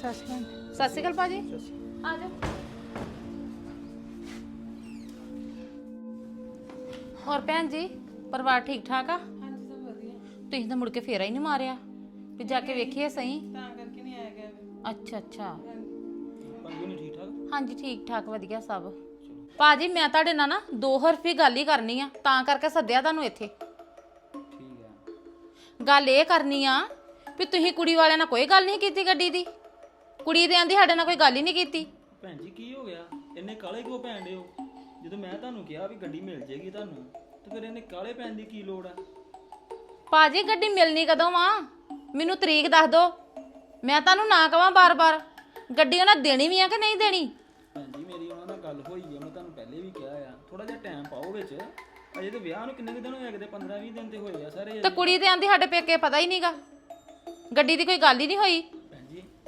ਸ਼੍ਰੀ ਅਕਾਲ। ਸਤਿ ਸ਼੍ਰੀ ਅਕਾਲ ਭਾਜੀ। ਆ ਜਾਓ। ਹੋਰ ਭੈਣ ਜੀ ਪਰਿਵਾਰ ਠੀਕ ਠਾਕ ਆ? ਹਾਂਜੀ ਸਭ ਵਧੀਆ। ਤੁਸੀਂ ਤਾਂ ਮੁੜ ਕੇ ਫੇਰਾ ਹੀ ਨਹੀਂ ਮਾਰਿਆ ਵੀ ਜਾ ਕੇ ਵੇਖੀਏ ਸਹੀ। ਤਾਂ ਕਰਕੇ ਨਹੀਂ ਆਇਆ ਗਿਆ ਵੀ। ਅੱਛਾ ਅੱਛਾ। ਪੰਜੂ ਨਹੀਂ ਠੀਕ ਠਾਕ? ਹਾਂਜੀ ਠੀਕ ਠਾਕ ਵਧੀਆ ਸਭ। ਭਾਜੀ ਮੈਂ ਤੁਹਾਡੇ ਨਾਲ ਨਾ ਦੋ ਹਰਫੀ ਗੱਲ ਹੀ ਕਰਨੀ ਆ ਤਾਂ ਕਰਕੇ ਸੱਦਿਆ ਤੁਹਾਨੂੰ ਇੱਥੇ। ਠੀਕ ਆ। ਗੱਲ ਇਹ ਕਰਨੀ ਆ ਵੀ ਤੁਸੀਂ ਕੁੜੀ ਵਾਲਿਆਂ ਨਾਲ ਕੋਈ ਗੱਲ ਨਹੀਂ ਕੀਤੀ ਗੱਡੀ ਦੀ? ਕੁੜੀ ਦੇ ਆਂਦੀ ਸਾਡੇ ਨਾਲ ਕੋਈ ਗੱਲ ਹੀ ਨਹੀਂ ਕੀਤੀ। ਭੈਣ ਜੀ ਕੀ ਹੋ ਗਿਆ? ਇੰਨੇ ਕਾਲੇ ਕਿਉਂ ਪੈਣ ਦਿਓ ਜਦੋਂ ਮੈਂ ਤੁਹਾਨੂੰ ਕਿਹਾ ਵੀ ਗੱਡੀ ਮਿਲ ਜੇਗੀ ਤੁਹਾਨੂੰ ਤੇ ਫਿਰ ਇਹਨੇ ਕਾਲੇ ਪੈਣ ਦੀ ਕੀ ਲੋੜ ਆ? ਭਾਜੀ ਗੱਡੀ ਮਿਲਣੀ ਕਦੋਂ ਆ ਮੈਨੂੰ ਤਰੀਕ ਦੱਸ ਦਿਓ। ਮੈਂ ਤੁਹਾਨੂੰ ਨਾ ਕਵਾਂ ਬਾਰ-ਬਾਰ। ਗੱਡੀ ਉਹਨਾਂ ਦੇਣੀ ਵੀ ਆ ਕਿ ਨਹੀਂ ਦੇਣੀ? ਭੈਣ ਜੀ ਮੇਰੀ ਉਹਨਾਂ ਨਾਲ ਗੱਲ ਹੋਈ ਆ ਮੈਂ ਤੁਹਾਨੂੰ ਪਹਿਲੇ ਵੀ ਕਿਹਾ ਆ। ਥੋੜਾ ਜਿਹਾ ਟਾਈਮ ਪਾਓ ਵਿੱਚ। ਅਜੇ ਤੇ ਵਿਆਹ ਨੂੰ ਕਿੰਨੇ ਕੁ ਦਿਨ ਹੋਏ ਕਿਤੇ 15 20 ਦਿਨ ਤੇ ਹੋਏ ਆ ਸਾਰੇ ਤੇ ਕੁੜੀ ਤੇ ਆਂਦੀ ਸਾਡੇ ਪੇਕੇ ਪਤਾ ਹੀ ਨਹੀਂਗਾ ਗੱਡੀ ਦੀ ਕੋਈ ਗੱਲ ਹੀ ਨਹੀਂ ਹੋਈ।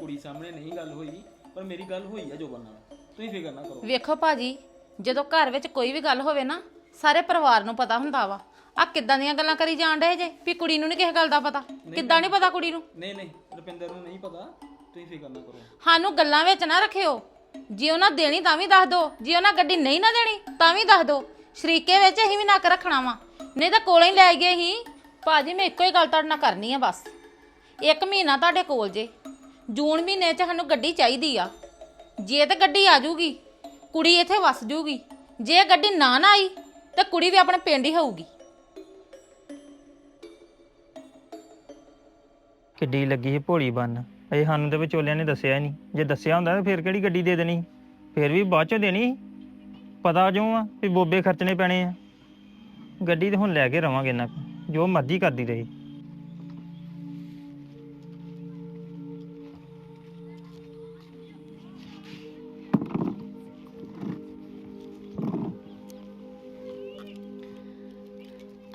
ਕੁੜੀ ਸਾਹਮਣੇ ਨਹੀਂ ਗੱਲ ਹੋਈ ਪਰ ਮੇਰੀ ਗੱਲ ਹੋਈ ਆ ਜੋਬਨ ਨਾਲ। ਤੁਸੀਂ ਫਿਕਰ ਨਾ ਕਰੋ। ਵੇਖੋ ਭਾਜੀ ਜਦੋਂ ਘਰ ਵਿੱਚ ਕੋਈ ਵੀ ਗੱਲ ਹੋਵੇ ਨਾ ਸਾਰੇ ਪਰਿਵਾਰ ਨੂੰ ਪਤਾ ਹੁੰਦਾ ਵਾ। ਆ ਕਿੱਦਾਂ ਦੀਆਂ ਗੱਲਾਂ ਕਰੀ ਜਾਣ ਡਏ ਜੇ ਵੀ ਕੁੜੀ ਨੂੰ ਨਹੀਂ ਕਿਸੇ ਗੱਲ ਦਾ ਪਤਾ? ਕਿੱਦਾਂ ਨਹੀਂ। ਪਤਾ ਕੁੜੀ ਨੂੰ? ਨਹੀਂ ਨਹੀਂ ਰੁਪਿੰਦਰ ਨੂੰ ਨਹੀਂ ਪਤਾ। ਤੁਸੀਂ ਫਿਕਰ ਨਾ ਕਰੋ। ਸਾਨੂੰ ਗੱਲਾਂ ਵਿੱਚ ਨਾ ਰੱਖਿਓ। ਜੇ ਉਹਨਾਂ ਦੇਣੀ ਤਾਂ ਵੀ ਦੱਸ ਦਿਓ ਜੇ ਉਹਨਾਂ ਗੱਡੀ ਨਹੀਂ ਨਾ ਦੇਣੀ ਤਾਂ ਵੀ ਦੱਸ ਦਿਓ ਸ਼ਰੀਕੇ ਵਿੱਚ ਅਸੀਂ ਵੀ ਨੱਕ ਰੱਖਣਾ ਵਾ। ਨਹੀਂ ਤਾਂ ਕੋਲੇ ਹੀ ਲੈ ਗਏ ਹੀ ਭਾਜੀ ਮੈਂ ਇੱਕੋ ਹੀ ਗੱਲ ਤੁਹਾਡੇ ਨਾਲ ਕਰਨੀ ਆ ਬਸ। ਇੱਕ ਮਹੀਨਾ ਤੁਹਾਡੇ ਕੋਲ ਜੇ। ਜੂਨ ਮਹੀਨੇ 'ਚ ਸਾਨੂੰ ਗੱਡੀ ਚਾਹੀਦੀ ਆ। ਜੇ ਤੇ ਗੱਡੀ ਆ ਜੂਗੀ, ਕੁੜੀ ਇੱਥੇ ਵਸ ਜੂਗੀ। ਜੇ ਗੱਡੀ ਨਾ ਨਾ ਆਈ, ਤੇ ਕੁੜੀ ਵੀ ਆਪਣੇ ਪਿੰਡ ਹੀ ਹੋਊਗੀ। ਕਿੱਡੀ ਲੱਗੀ ਸੀ ਭੋਲੀ ਬੰਨ। ਅਜੇ ਸਾਨੂੰ ਤੇ ਵਿਚੋਲਿਆਂ ਨੇ ਦੱਸਿਆ ਨਹੀਂ। ਜੇ ਦੱਸਿਆ ਹੁੰਦਾ ਤਾਂ ਫਿਰ ਕਿਹੜੀ ਗੱਡੀ ਦੇ ਦੇਣੀ ਫਿਰ ਵੀ ਬਾਅਦ ਚੋਂ ਦੇਣੀ ਸੀ। ਪਤਾ ਜੋ ਆ ਵੀ ਬੋਬੇ ਖਰਚਣੇ ਪੈਣੇ ਆ। ਗੱਡੀ ਤੇ ਹੁਣ ਲੈ ਕੇ ਰਵਾਂਗੇ ਨਾ ਜੋ ਮਰਜ਼ੀ ਕਰਦੀ ਰਹੀ।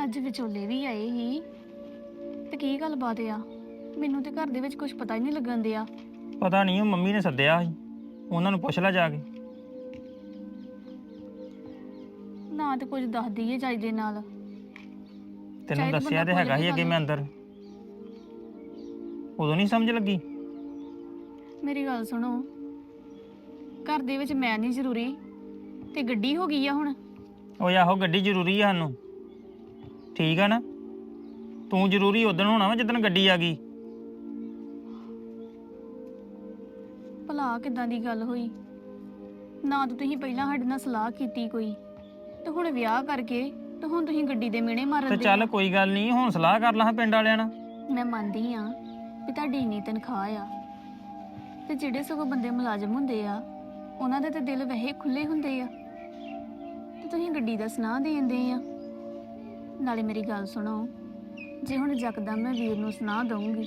ਅੱਜ ਵਿਚੋਲੇ ਵੀ ਆਏ ਸੀ ਤੇ ਕੀ ਗੱਲਬਾਤ ਆ? ਮੈਨੂੰ ਤੇ ਘਰ ਦੇ ਵਿੱਚ ਕੁਝ ਪਤਾ ਹੀ ਨਹੀਂ ਲੱਗਣ ਦਿਆ। ਪਤਾ ਨਹੀਂ ਉਹ ਮੰਮੀ ਨੇ ਸੱਦਿਆ ਸੀ। ਉਹਨਾਂ ਨੂੰ ਪੁੱਛ ਲੈ ਜਾ ਕੇ। ਨਾ ਤੇ ਕੁਝ ਦੱਸਦੀ ਏ ਚਾਈ ਦੇ ਨਾਲ। ਤੈਨੂੰ ਸ਼ਾਇਦ ਦੱਸਿਆ ਤੇ ਬੰਦਾ ਹੈਗਾ ਸੀ ਅੱਗੇ ਮੈਂ ਅੰਦਰ। ਉਦੋਂ ਨਹੀਂ ਸਮਝ ਲੱਗੀ। ਮੇਰੀ ਗੱਲ ਸੁਣੋ। ਘਰ ਦੇ ਵਿੱਚ ਮੈਂ ਨਹੀਂ ਜ਼ਰੂਰੀ। ਤੇ ਗੱਡੀ ਹੋ ਗਈ ਆ ਹੁਣ? ਓਏ ਆਹੋ ਗੱਡੀ ਜ਼ਰੂਰੀ ਆ ਸਾਨੂੰ। ਠੀਕ ਆ ਨਾ? ਤੂੰ ਜ਼ਰੂਰੀ ਉਦੋਂ ਹੋਣਾ ਵਾ ਜਦੋਂ ਗੱਡੀ ਆ ਗਈ। ਭਲਾ ਕਿਦਾਂ ਦੀ ਗੱਲ ਹੋਈ? ਨਾ ਤਾਂ ਤੁਸੀਂ ਪਹਿਲਾਂ ਸਾਡੇ ਨਾਲ ਸਲਾਹ ਕੀਤੀ ਕੋਈ। ਤੇ ਹੁਣ ਵਿਆਹ ਕਰਕੇ ਤੇ ਹੁਣ ਤੁਸੀਂ ਗੱਡੀ ਦੇ ਮਿਹਣੇ ਮਾਰਨ ਤੇ ਦੇ। ਚੱਲ ਕੋਈ ਗੱਲ ਨਹੀਂ ਹੁਣ ਸਲਾਹ ਕਰ ਲਾਂ ਪਿੰਡ ਵਾਲਿਆਂ ਨਾਲ। ਮੈਂ ਮੰਨਦੀ ਆ ਵੀ ਤੁਹਾਡੀ ਇੰਨੀ ਤਨਖਾਹ ਆ। ਤੇ ਜਿਹੜੇ ਸਗੋਂ ਬੰਦੇ ਮੁਲਾਜ਼ਮ ਹੁੰਦੇ ਆ ਉਹਨਾਂ ਦੇ ਤੇ ਦਿਲ ਵਹਿ ਖੁੱਲੇ ਹੁੰਦੇ ਆ। ਤੇ ਤੁਸੀਂ ਗੱਡੀ ਦਾ ਸੁਨਾਹ ਦੇਂਦੇ ਆ। ਨਾਲੇ ਮੇਰੀ ਗੱਲ ਸੁਣੋ। ਜੇ ਹੁਣ ਜਕਦਮ ਮੈਂ ਵੀਰ ਨੂੰ ਸੁਨਾਹ ਦਊਂਗੀ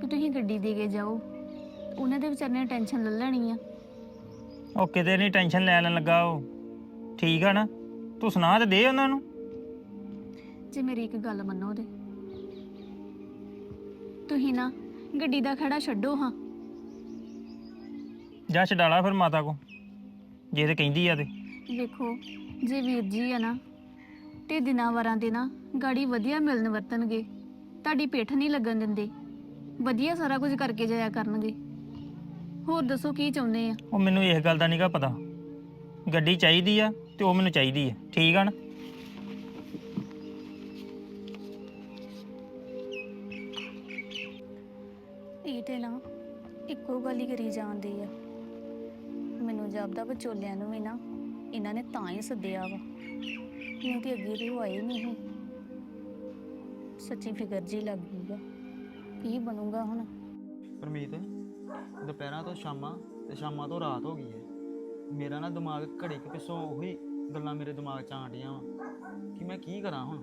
ਕਿ ਤੁਸੀਂ ਗੱਡੀ ਦੇ ਕੇ ਜਾਓ ਉਹਨਾਂ ਦੇ ਵਿਚਾਰੇ ਨੇ ਟੈਨਸ਼ਨ ਲੈ ਲੈਣੀ ਆ। ਉਹ ਕਿਤੇ ਨਹੀਂ ਟੈਨਸ਼ਨ ਲੈਣ ਲੱਗਾ ਉਹ। ਠੀਕ ਆ ਨਾ? ਤੂੰ ਸੁਣਾ ਤੇ ਦੇ ਉਹਨਾਂ ਨੂੰ। ਜੇ ਮੇਰੀ ਇੱਕ ਗੱਲ ਮੰਨੋ ਤੇ। ਤੁਸੀਂ ਨਾ ਗੱਡੀ ਦਾ ਖੜਾ ਛੱਡੋ ਹਾਂ। ਜਾ ਛਡਾਲਾ ਫਿਰ ਮਾਤਾ ਕੋ। ਜੇ ਤੇ ਕਹਿੰਦੀ ਆ ਤੇ। ਵੇਖੋ ਜੇ ਵੀਰ ਜੀ ਆ ਨਾ ਤੇ ਦਿਨਾਂ ਵਾਰਾਂ ਦੇ ਨਾ ਗਾੜੀ ਵਧੀਆ ਮਿਲਣ ਵਰਤਣਗੇ। ਤੁਹਾਡੀ ਪਿੱਠ ਨਹੀਂ ਲੱਗਣ ਦਿੰਦੇ। ਵਧੀਆ ਸਾਰਾ ਕੁਝ ਕਰਕੇ ਜਾਇਆ ਕਰਨਗੇ। ਹੋਰ ਦੱਸੋ ਕੀ ਚਾਹੁੰਦੇ ਆ? ਉਹ ਮੈਨੂੰ ਇਸ ਗੱਲ ਦਾ ਨਹੀਂਗਾ ਪਤਾ। ਗੱਡੀ ਚਾਹੀਦੀ ਆ ਤੇ ਉਹ ਮੈਨੂੰ ਚਾਹੀਦੀ ਆ। ਠੀਕ ਆ ਨਾ? ਇਹ ਤੇ ਨਾ ਇੱਕੋ ਗੱਲ ਹੀ ਕਰੀ ਜਾਂਦੇ ਆ। ਮੈਨੂੰ ਜਾਪਦਾ ਵਿਚੋਲਿਆਂ ਨੂੰ ਵੀ ਨਾ ਇਹਨਾਂ ਨੇ ਤਾਂ ਹੀ ਸੱਦਿਆ ਵਾ। ਨਹੀਂ ਤੇ ਅੱਗੇ ਤੇ ਉਹ ਆਏ ਨਹੀਂ ਸੀ। ਸੱਚੀ ਫਿਕਰ ਜੀ ਲੱਗ ਗਈ ਆ। ਕੀ ਬਣੂਗਾ ਹੁਣ? ਪਰਮੀਤ ਦੁਪਹਿਰਾਂ ਤੋਂ ਸ਼ਾਮਾਂ ਤੇ ਸ਼ਾਮਾਂ ਤੋਂ ਰਾਤ ਹੋ ਗਈ ਹੈ। ਮੇਰਾ ਨਾ ਦਿਮਾਗ ਘੜੀ ਕੁ ਪਿੱਛੋਂ ਉਹੀ ਗੱਲਾਂ ਮੇਰੇ ਦਿਮਾਗ 'ਚ ਆਣ ਡੀਆਂ ਵਾ। ਕਿ ਮੈਂ ਕੀ ਕਰਾਂ ਹੁਣ?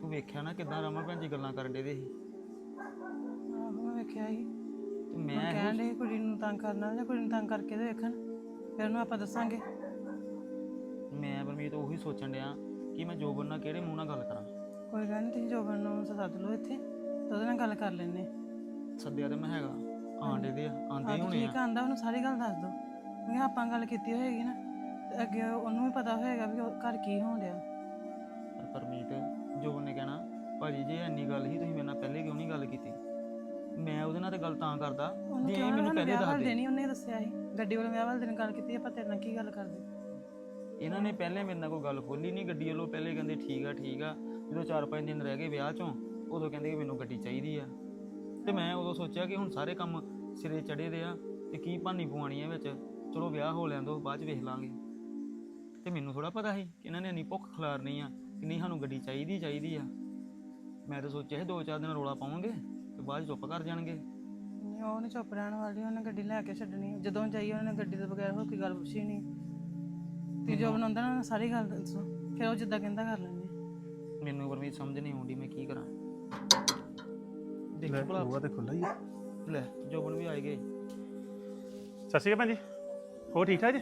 ਤੂੰ ਵੇਖਿਆ ਨਾ ਕਿਦਾਂ ਰਮਨ ਭੈਣ ਜੀ ਗੱਲਾਂ ਕਰਨ ਦੇ ਸੀ? ਆਹੋ ਮੈਂ ਵੇਖਿਆ ਸੀ। ਤੇ ਮੈਂ ਕਹਿਣ ਦੇ ਕੁੜੀ ਨੂੰ ਤੰਗ ਕਰਨਾ ਜਾਂ ਕੁੜੀ ਨੂੰ ਤੰਗ ਕਰਕੇ ਤੇ ਵੇਖਣ। ਫਿਰ ਉਹਨੂੰ ਆਪਾਂ ਦੱਸਾਂਗੇ। ਮੈਂ ਪਰਮੀਤ ਉਹੀ ਸੋਚਣ ਡਿਆ ਕਿ ਮੈਂ ਜੋਬਨ ਨਾਲ ਕਿਹੜੇ ਮੂੰਹ ਨਾਲ ਗੱਲ ਕਰਾਂ। ਕੋਈ ਗੱਲ ਨਹੀਂ ਤੁਸੀਂ ਜੋਬਨ ਨੂੰ ਸੱਦ ਲਓ ਇੱਥੇ ਤੇ ਉਹਦੇ ਨਾਲ ਗੱਲ ਕਰ ਲੈਣੇ ਸੱਦਿਆ ਤੇ ਮੈਂ ਹੈਗਾ ਆਂਡੇ ਦੇ ਆਂਦੇ ਹੀ ਹੋਣੇ ਠੀਕ ਆ ਆਂਦਾ ਉਹਨੂੰ ਸਾਰੀ ਗੱਲ ਦੱਸ ਦਿਓ ਕਿਉਂਕਿ ਆਪਾਂ ਗੱਲ ਕੀਤੀ ਹੋਏਗੀ ਨਾ ਤੇ ਅੱਗੇ ਉਹਨੂੰ ਵੀ ਪਤਾ ਹੋਏਗਾ ਵੀ ਉਹ ਘਰ ਕੀ ਹੋਣ ਡਿਆ। ਪਰ ਪਰਮੀਤ ਜੋਬਨ ਨੇ ਕਹਿਣਾ ਭਾਜੀ ਜੇ ਇੰਨੀ ਗੱਲ ਹੀ ਤੁਸੀਂ ਮੇਰੇ ਨਾਲ ਪਹਿਲੇ ਕਿਉਂ ਨਹੀਂ ਗੱਲ ਕੀਤੀ? ਮੈਂ ਉਹਦੇ ਨਾਲ ਤੇ ਗੱਲ ਤਾਂ ਕਰਦਾ ਉਹਨੂੰ ਜੇ ਇਹ ਮੈਨੂੰ ਨਾ ਪਹਿਲੇ ਵਿਆਹ ਦੱਸ ਵਾਲੇ ਦੇ। ਦਿਨ ਹੀ ਉਹਨੇ ਦੱਸਿਆ ਸੀ। ਗੱਡੀ ਵਾਲੇ ਵਿਆਹ ਵਾਲੇ ਦਿਨ ਗੱਲ ਕੀਤੀ ਆਪਾਂ ਤੇਰੇ ਨਾਲ ਕੀ ਗੱਲ ਕਰਦੇ? ਇਹਨਾਂ ਨੇ ਪਹਿਲੇ ਮੇਰੇ ਨਾਲ ਕੋਈ ਗੱਲ ਖੋਲੀ ਨਹੀਂ, ਗੱਡੀ ਵੱਲੋਂ ਪਹਿਲੇ ਕਹਿੰਦੇ ਠੀਕ ਆ ਠੀਕ ਆ। ਜਦੋਂ 4-5 ਦਿਨ ਰਹਿ ਗਏ ਵਿਆਹ ਚੋਂ, ਉਦੋਂ ਕਹਿੰਦੇ ਕਿ ਮੈਨੂੰ ਗੱਡੀ ਚਾਹੀਦੀ ਆ। ਤੇ ਮੈਂ ਉਦੋਂ ਸੋਚਿਆ ਕਿ ਹੁਣ ਸਾਰੇ ਕੰਮ ਸਿਰੇ ਚੜੇ ਦੇ ਆ ਤੇ ਕੀ ਭਾਨੀ ਪਵਾਣੀ ਆ ਵਿੱਚ। ਚਲੋ ਵਿਆਹ ਹੋ ਲੈਣ ਦੋ ਬਾਅਦ ਚ ਵੇਖ ਲਾਂਗੇ। ਤੇ ਮੈਨੂੰ ਥੋੜਾ ਪਤਾ ਸੀ ਕਿ ਇਹਨਾਂ ਨੇ ਇੰਨੀ ਭੁੱਖ ਖਿਲਾਰਨੀ ਆ ਕਿ ਨਹੀਂ ਸਾਨੂੰ ਗੱਡੀ ਚਾਹੀਦੀ ਚਾਹੀਦੀ ਆ। ਮੈਂ ਤਾਂ ਸੋਚਿਆ ਸੀ ਦੋ ਚਾਰ ਦਿਨ ਰੋਲਾ ਪਾਉਂਗੇ ਤੇ ਬਾਅਦ 'ਚ ਚੁੱਪ ਕਰ ਜਾਣਗੇ। ਨਹੀਂ, ਉਹ ਨਹੀਂ ਚੁੱਪ ਰਹਿਣ ਵਾਲੀ, ਉਹਨੇ ਗੱਡੀ ਲੈ ਕੇ ਛੱਡਣੀ। ਜਦੋਂ ਜਾਈਏ ਉਹਨੇ ਗੱਡੀ ਤੋਂ ਬਗੈਰ ਹੋਰ ਕੋਈ ਗੱਲ ਪੁੱਛੀ ਨਹੀਂ ਤੇ ਜੋ ਬਣਾਉਂਦਾ ਨਾ ਸਾਰੀ ਗੱਲ ਦੱਸੋ। ਫਿਰ ਉਹ ਜਿੱਦਾਂ ਕਹਿੰਦਾ ਕਰ ਲੈਂਦੇ ਮੈਨੂੰ ਪਰਮੀਤ ਸਮਝ ਨਹੀਂ ਆਉਂਦੀ ਮੈਂ ਕੀ ਕਰਾਂ? ਦੇਖੋ ਭਲਾ। ਬੂਆ ਤੇ ਖੁੱਲਾ ਹੀ ਆ। ਲੈ ਜੋਬਨ ਵੀ ਆਏ ਗਏ ਸਤਿ ਸ਼੍ਰੀ ਅਕਾਲ ਭੈਣ ਜੀ। ਹੋਰ ਠੀਕ ਠਾਕ ਜੀ?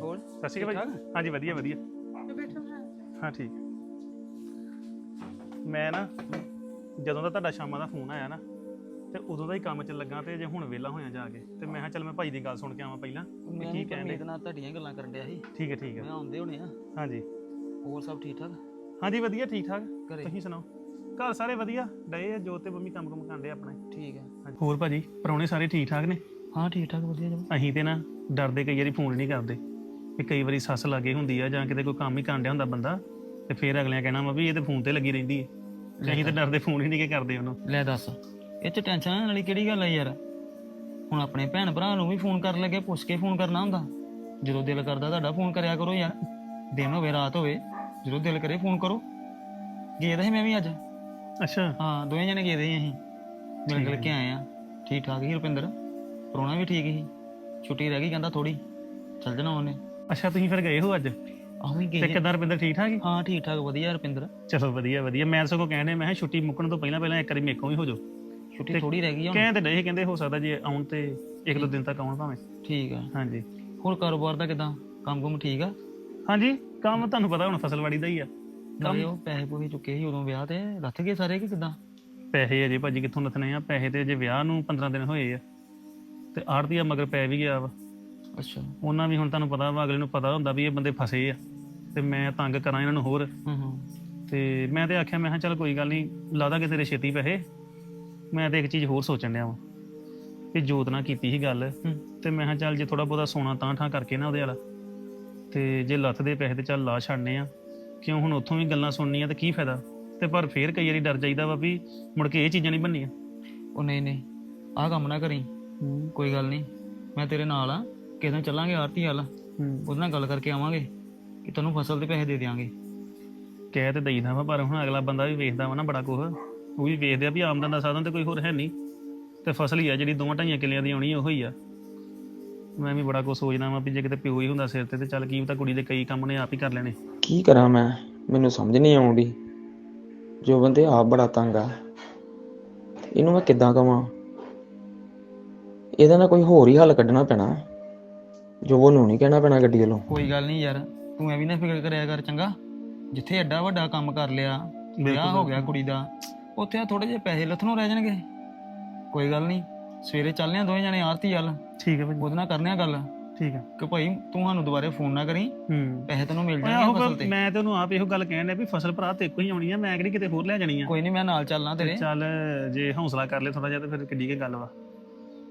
ਹੋਰ ਸਤਿ ਸ਼੍ਰੀ ਅਕਾਲ ਭਾਜੀ ਹਾਂਜੀ ਵਧੀਆ ਵਧੀਆ। ਹਾਂ ਠੀਕ। ਮੈਂ ਨਾ ਜਦੋਂ ਦਾ ਤੁਹਾਡਾ ਸ਼ਾਮਾਂ ਦਾ ਫੋਨ ਆਇਆ ਨਾ ਤੇ ਉਦੋਂ ਦਾ ਹੀ ਕੰਮ 'ਚ ਲੱਗਾ ਤੇ ਜੇ ਹੁਣ ਵਿਹਲਾ ਹੋਇਆ ਜਾ ਕੇ ਤੇ ਮੈਂ ਕਿਹਾ ਚੱਲ ਮੈਂ ਭਾਈ ਦੀ ਗੱਲ ਸੁਣ ਕੇ ਆਵਾਂ ਪਹਿਲਾਂ ਮੈਂ ਕੀ ਕਹਿੰਦੇ ਪਰਮੀਤ ਨਾਲ ਤੁਹਾਡੀਆਂ ਗੱਲਾਂ ਕਰਨ ਡਿਆ ਸੀ। ਠੀਕ ਹੈ ਠੀਕ ਮੈਂ ਹੈ ਆਉਂਦੇ ਹੋਣੇ ਆ। ਹਾਂਜੀ। ਹੋਰ ਸਭ ਠੀਕ ਠਾਕ? ਹਾਂਜੀ ਵਧੀਆ ਠੀਕ ਠਾਕ। ਘਰੇ? ਤੁਸੀਂ ਸੁਣਾਓ? ਘਰ ਸਾਰੇ ਵਧੀਆ? ਡਏ ਆ ਜੋਤ ਤੇ ਮੰਮੀ ਕੰਮ ਕੰਮ ਕਰਦੇ ਆਪਣੇ? ਠੀਕ ਹੈ। ਹਾਂਜੀ। ਹੋਰ ਭਾਜੀ ਪਰੌਣੇ ਸਾਰੇ ਠੀਕ ਠਾਕ ਨੇ? ਹਾਂ ਠੀਕ ਠਾਕ ਵਧੀਆ ਜੀ। ਅਸੀਂ ਤੇ ਨਾ ਡਰਦੇ ਕਈ ਵਾਰੀ ਫੋਨ ਨਹੀਂ ਕਰਦੇ ਵੀ ਕਈ ਵਾਰੀ ਸੱਸ ਲਾਗੇ ਹੁੰਦੀ ਆ ਜਾਂ ਕਿਤੇ ਕੋਈ ਕੰਮ ਹੀ ਕਰਨ ਡਿਆ ਹੁੰਦਾ ਬੰਦਾ ਤੇ ਫਿਰ ਅਗਲਿਆਂ ਕਹਿਣਾ ਵਾ ਵੀ ਇਹ ਤੇ ਫੋਨ ਤੇ ਲੱਗੀ ਰਹਿੰਦੀ ਹੈ ਤੇ ਅਸੀਂ ਤੇ ਡਰਦੇ ਫੋਨ ਹੀ ਨਹੀਂ ਕਿ ਕਰਦੇ ਉਹਨੂੰ। ਲੈ ਦੱਸ। ਇਹ ਚ ਟੈਨਸ਼ਨ ਵਾਲੀ ਕਿਹੜੀ ਗੱਲ ਆ ਯਾਰ? ਹੁਣ ਆਪਣੇ ਭੈਣ ਭਰਾ ਨੂੰ ਵੀ ਫੋਨ ਕਰਨ ਲੱਗੇ ਪੁੱਛ ਕੇ ਫੋਨ ਕਰਨਾ ਹੁੰਦਾ। ਜਦੋਂ ਦਿਲ ਕਰਦਾ ਤੁਹਾਡਾ ਫੋਨ ਕਰਿਆ ਕਰੋ ਯਾਰ। ਦਿਨ ਹੋਵੇ ਰਾਤ ਹੋਵੇ ਜਦੋਂ ਦਿਲ ਕਰੇ ਫੋਨ ਕਰੋ। ਗਏ ਤਾਂ ਸੀ ਮੈਂ ਵੀ ਅੱਜ। ਅੱਛਾ। ਹਾਂ ਦੋਵੇਂ ਜਣੇ ਗਏ ਦੇ ਸੀ ਅਸੀਂ। ਮਿਲ ਗਿਲ ਕੇ ਆਏ ਆ। ਠੀਕ ਠਾਕ ਹੀ ਰੁਪਿੰਦਰ। ਪ੍ਰਾਹੁਣਾ ਵੀ ਠੀਕ ਸੀ ਛੁੱਟੀ ਰਹਿ ਗਈ ਕਹਿੰਦਾ ਥੋੜੀ ਚੱਲ ਜਾਣਾ ਉਹਨੇ। ਅੱਛਾ ਤੁਸੀਂ ਫਿਰ ਗਏ ਹੋ ਅੱਜ? ਆਹ ਵੀ ਤੇ ਗਏ ਕਿੱਦਾਂ ਰੁਪਿੰਦਰ ਠੀਕ ਠਾਕ ਹੀ? ਹਾਂ ਠੀਕ ਠਾਕ ਵਧੀਆ ਰੁਪਿੰਦਰ। ਚਲੋ ਵਧੀਆ ਵਧੀਆ। ਮੈਂ ਸਗੋਂ ਕਹਿੰਦੇ ਮੈਂ ਕਿਹਾ ਛੁੱਟੀ ਮੁੱਕਣ ਤੋਂ ਪਹਿਲਾਂ ਪਹਿਲਾਂ ਇੱਕ ਵਾਰੀ ਮੇਕੋਂ ਵੀ ਹੋ ਜਾਓ। ਛੁੱਟੀ ਥੋੜੀ ਰਹਿ ਗਈ ਆ ਹੁਣ? ਕਹਿੰਦੇ ਡਏ ਕਹਿੰਦੇ ਹੋ ਸਕਦਾ ਜੇ ਆਉਣ ਤੇ ਇੱਕ ਦੋ ਦਿਨ ਤੱਕ ਆਉਣ ਭਾਵੇਂ। ਠੀਕ ਆ। ਹਾਂਜੀ। ਹੋਰ ਕਾਰੋਬਾਰ ਦਾ ਕਿਦਾਂ? ਕੰਮ ਕੁਮ ਠੀਕ ਆ? ਹਾਂਜੀ ਕੰਮ ਤੁਹਾਨੂੰ ਪਤਾ ਹੁਣ ਫਸਲਵਾੜੀ ਦਾ ਹੀ ਆ। ਨਾਲੇ ਉਹ ਪੈਸੇ ਪੂਸੇ ਚੁੱਕੇ ਸੀ ਉਦੋਂ ਵਿਆਹ ਤੇ। ਰੱਥ ਗਏ ਸਾਰੇ ਕਿ ਕਿਦਾਂ? ਪੈਸੇ ਅਜੇ ਭਾਜੀ ਕਿੱਥੋਂ ਨੱਥਣੇ ਆ? ਪੈਸੇ ਤੇ ਅਜੇ ਵਿਆਹ ਨੂੰ 15 ਦਿਨ ਹੋਏ ਆ। ਤੇ ਆੜਤੀਆ ਮਗਰ ਪੈ ਵੀ ਗਿਆ ਵਾ। ਅੱਛਾ। ਉਹਨਾਂ ਵੀ ਹੁਣ ਤੁਹਾਨੂੰ ਪਤਾ ਵਾ ਅਗਲੇ ਨੂੰ ਪਤਾ ਹੁੰਦਾ ਵੀ ਇਹ ਬੰਦੇ ਫਸੇ ਆ। ਤੇ ਮੈਂ ਤੰਗ ਕਰਾਂ ਇਹਨਾਂ ਨੂੰ ਹੋਰ। ਹੂੰ ਹੂੰ। ਤੇ ਮੈਂ ਤੇ ਆਖਿਆ ਮੈਂ ਕਿਹਾ ਚੱਲ ਕੋਈ ਗੱਲ ਨਹੀਂ ਲਾ ਦਾਂਗੇ ਤੇਰੇ ਛੇਤੀ ਪੈਸੇ। ਮੈਂ ਤੇ ਇੱਕ ਚੀਜ਼ ਹੋਰ ਸੋਚਣ ਡਿਆ ਵਾਂ ਵੀ ਜੋਤ ਨਾਲ ਕੀਤੀ ਸੀ ਗੱਲ ਤੇ ਮੈਂ ਕਿਹਾ ਚੱਲ ਜੇ ਥੋੜਾ ਬਹੁਤਾ ਸੋਨਾ ਤਾਂ ਠਾਂ ਕਰਕੇ ਨਾ ਉਹਦੇ ਵਾਲਾ। ਤੇ ਜੇ ਲੱਥ ਦੇ ਪੈਸੇ ਤੇ ਚੱਲ ਲਾ ਛੱਡਨੇ ਆ ਕਿਉਂ ਹੁਣ ਉੱਥੋਂ ਵੀ ਗੱਲਾਂ ਸੁਣਨੀਆਂ ਤੇ ਕੀ ਫਾਇਦਾ? ਤੇ ਪਰ ਫੇਰ ਕਈ ਵਾਰੀ ਡਰ ਜਾਈਦਾ ਵਾ ਵੀ ਮੁੜ ਕੇ ਇਹ ਚੀਜ਼ਾਂ ਨਹੀਂ ਬਣਨੀਆਂ। ਉਹ ਨਹੀਂ ਨਹੀਂ ਆਹ ਕੰਮ ਨਾ ਕਰੀ। ਕੋਈ ਗੱਲ ਨਹੀਂ ਮੈਂ ਤੇਰੇ ਨਾਲ ਆ ਕਿਸੇ ਦਿਨ ਚੱਲਾਂਗੇ ਆਰਤੀ ਵਾਲਾ। ਉਹਦੇ ਨਾਲ ਗੱਲ ਕਰਕੇ ਆਵਾਂਗੇ ਕਿ ਤੈਨੂੰ ਫਸਲ ਦੇ ਪੈਸੇ ਦੇ ਦਿਆਂਗੇ। ਕਹਿ ਤੇ ਦਈਦਾ ਵਾ ਪਰ ਹੁਣ ਅਗਲਾ ਬੰਦਾ ਵੀ ਵੇਖਦਾ ਵਾ ਨਾ ਬੜਾ ਕੁਝ ਉਹ ਵੀ ਵੇਖਦੇ ਆ ਵੀ ਆਮਦਨ ਦਾ ਸਾਧਨ ਤੇ ਕੋਈ ਹੋਰ ਹੈ ਨਹੀਂ। ਤੇ ਫਸਲ ਹੀ ਆ ਜਿਹੜੀ ਦੋਵਾਂ ਢਾਈਆਂ ਕਿੱਲਿਆਂ ਦੀ ਆਉਣੀ ਉਹ ਹੀ ਆ। ਮੈਂ ਵੀ ਬੜਾ ਕੁਝ ਸੋਚਦਾ ਵਾਂ ਵੀ ਜੇ ਕਿਤੇ ਪਿਓ ਹੀ ਹੁੰਦਾ ਸਿਰ ਤੇ ਤੇ ਚੱਲ ਕੀ ਤਾਂ ਕੁੜੀ ਦੇ ਕਈ ਕੰਮ ਨੇ ਆਪ ਹੀ ਕਰ ਲੈਣੇ। ਕੀ ਕਰਾਂ ਮੈਂ? ਮੈਨੂੰ ਸਮਝ ਨਹੀਂ ਆਉਂਦੀ। ਜੋ ਬੰਦੇ ਆਪ ਬੜਾ ਤੰਗ ਆ ਇਹਨੂੰ ਮੈਂ ਕਿੱਦਾਂ ਕਵਾਂ? ਇਹਦਾ ਨਾ ਕੋਈ ਹੋਰ ਹੀ ਹੱਲ ਕੱਢਣਾ ਪੈਣਾ। ਜੋ ਉਹਨੂੰ ਨਹੀਂ ਕਹਿਣਾ ਪੈਣਾ ਗੱਡੀ ਵੱਲੋਂ। ਕੋਈ ਗੱਲ ਨਹੀਂ ਯਾਰ ਤੂੰ ਐਵੇਂ ਨਾ ਫਿਕਰ ਕਰਿਆ ਕਰ ਚੰਗਾ। ਜਿੱਥੇ ਐਡਾ ਵੱਡਾ ਕੰਮ ਕਰ ਲਿਆ ਵਿਆਹ ਹੋ ਗਿਆ ਕੁੜੀ ਦਾ। ਉੱਥੇ ਥੋੜੇ ਜਿਹੇ ਪੈਸੇ ਲੱਥਣੋਂ ਰਹਿ ਜਾਣਗੇ। ਕੋਈ ਗੱਲ ਨਹੀਂ ਸਵੇਰੇ ਚੱਲਦੇ ਆ ਦੋਵੇਂ ਜਣੇ ਆਰਤੀ ਵੱਲ। ਠੀਕ ਹੈ ਭਾਜੀ। ਉਹਦੇ ਨਾਲ ਕਰਨੇ ਆ ਗੱਲ। ਠੀਕ ਹੈ। ਕਿ ਭਾਈ ਤੂੰ ਸਾਨੂੰ ਦੁਬਾਰੇ ਫੋਨ ਨਾ ਕਰੀ ਹੂੰ। ਪੈਸੇ ਤੈਨੂੰ ਮਿਲ ਜਾਣਗੇ ਫਸਲ ਤੇ। ਮੈਂ ਤੇ ਉਹਨੂੰ ਆਪ ਇਹੋ ਗੱਲ ਕਹਿਣ ਡਿਆ ਵੀ ਫਸਲ ਭਰਾ ਤੇ ਇੱਕੋ ਹੀ ਆਉਣੀ ਆ ਮੈਂ ਕਿਹੜੀ ਕਿਤੇ ਹੋਰ ਲੈ ਜਾਣੀ ਆ। ਕੋਈ ਨਹੀਂ ਮੈਂ ਨਾਲ ਚੱਲਣਾ ਤੇਰੇ। ਚੱਲ ਜੇ ਹੌਸਲਾ ਕਰ ਲੈ ਥੋੜਾ ਜਿਹਾ ਤੇ ਫਿਰ ਕਿੱਡੀ ਕੀ ਗੱਲ ਵਾ।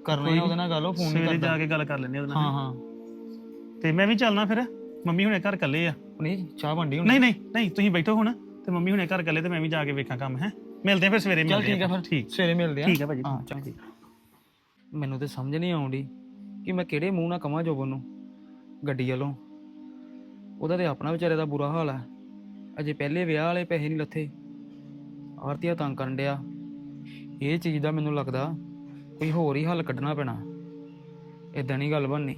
ਕਰਨੇ ਆ ਉਹਦੇ ਨਾਲ ਗੱਲ ਉਹ ਫੋਨ ਨਹੀਂ ਸਵੇਰੇ ਕਰਦਾ। ਜਾ ਕੇ ਗੱਲ ਕਰ ਲੈਂਦੇ ਉਹਦੇ ਹਾਂ ਨਾਲ ਹਾਂ। ਤੇ ਮੈਂ ਵੀ ਚੱਲਣਾ ਫਿਰ ਮੰਮੀ ਹੁਣੇ ਘਰ ਇਕੱਲੇ ਆ। ਨਹੀਂ ਚਾਹ ਵੰਡੀ ਹੁਣ। ਨਹੀਂ ਨਹੀਂ ਨਹੀਂ ਤੁਸੀਂ ਬੈਠੋ ਹੁਣ ਤੇ ਮੰਮੀ ਹੁਣੇ ਘਰ ਇਕੱਲੇ ਤੇ ਮੈਂ ਵੀ ਜਾ ਕੇ ਵੇਖਾਂ ਕੰਮ ਹੈ। ਮਿਲਦੇ ਆ ਫਿਰ ਸਵੇਰੇ ਚੱਲ ਮਿਲਦੇ ਠੀਕ ਆ। ਫਿਰ। ਠੀਕ। ਸਵੇਰੇ ਮਿਲਦੇ ਆ ਠੀਕ ਆ ਭਾਜੀ ਹਾਂ ਚੱਲ। ਠੀਕ ਮੈਨੂੰ ਤੇ ਸਮਝ ਨਹੀਂ ਆਉਂਦੀ ਕਿ ਮੈਂ ਕਿਹੜੇ ਮੂੰਹ ਨਾਲ ਕਵਾਂ ਜੋਬਨ ਨੂੰ ਗੱਡੀ ਵੱਲੋਂ। ਉਹਦਾ ਤੇ ਆਪਣਾ ਵਿਚਾਰੇ ਦਾ ਬੁਰਾ ਹਾਲ ਹੈ ਅਜੇ ਪਹਿਲੇ ਵਿਆਹ ਵਾਲੇ ਪੈਸੇ ਨਹੀਂ ਲੱਥੇ। ਆਰਤੀਆ ਤੰਗ ਕਰਨ ਡਿਆ। ਇਹ ਚੀਜ਼ ਦਾ ਮੈਨੂੰ ਲੱਗਦਾ ਕੋਈ ਹੋਰ ਹੀ ਹੱਲ ਕੱਢਣਾ ਪੈਣਾ। ਇਦਾਂ ਨਹੀਂ ਗੱਲ ਬਣਨੀ।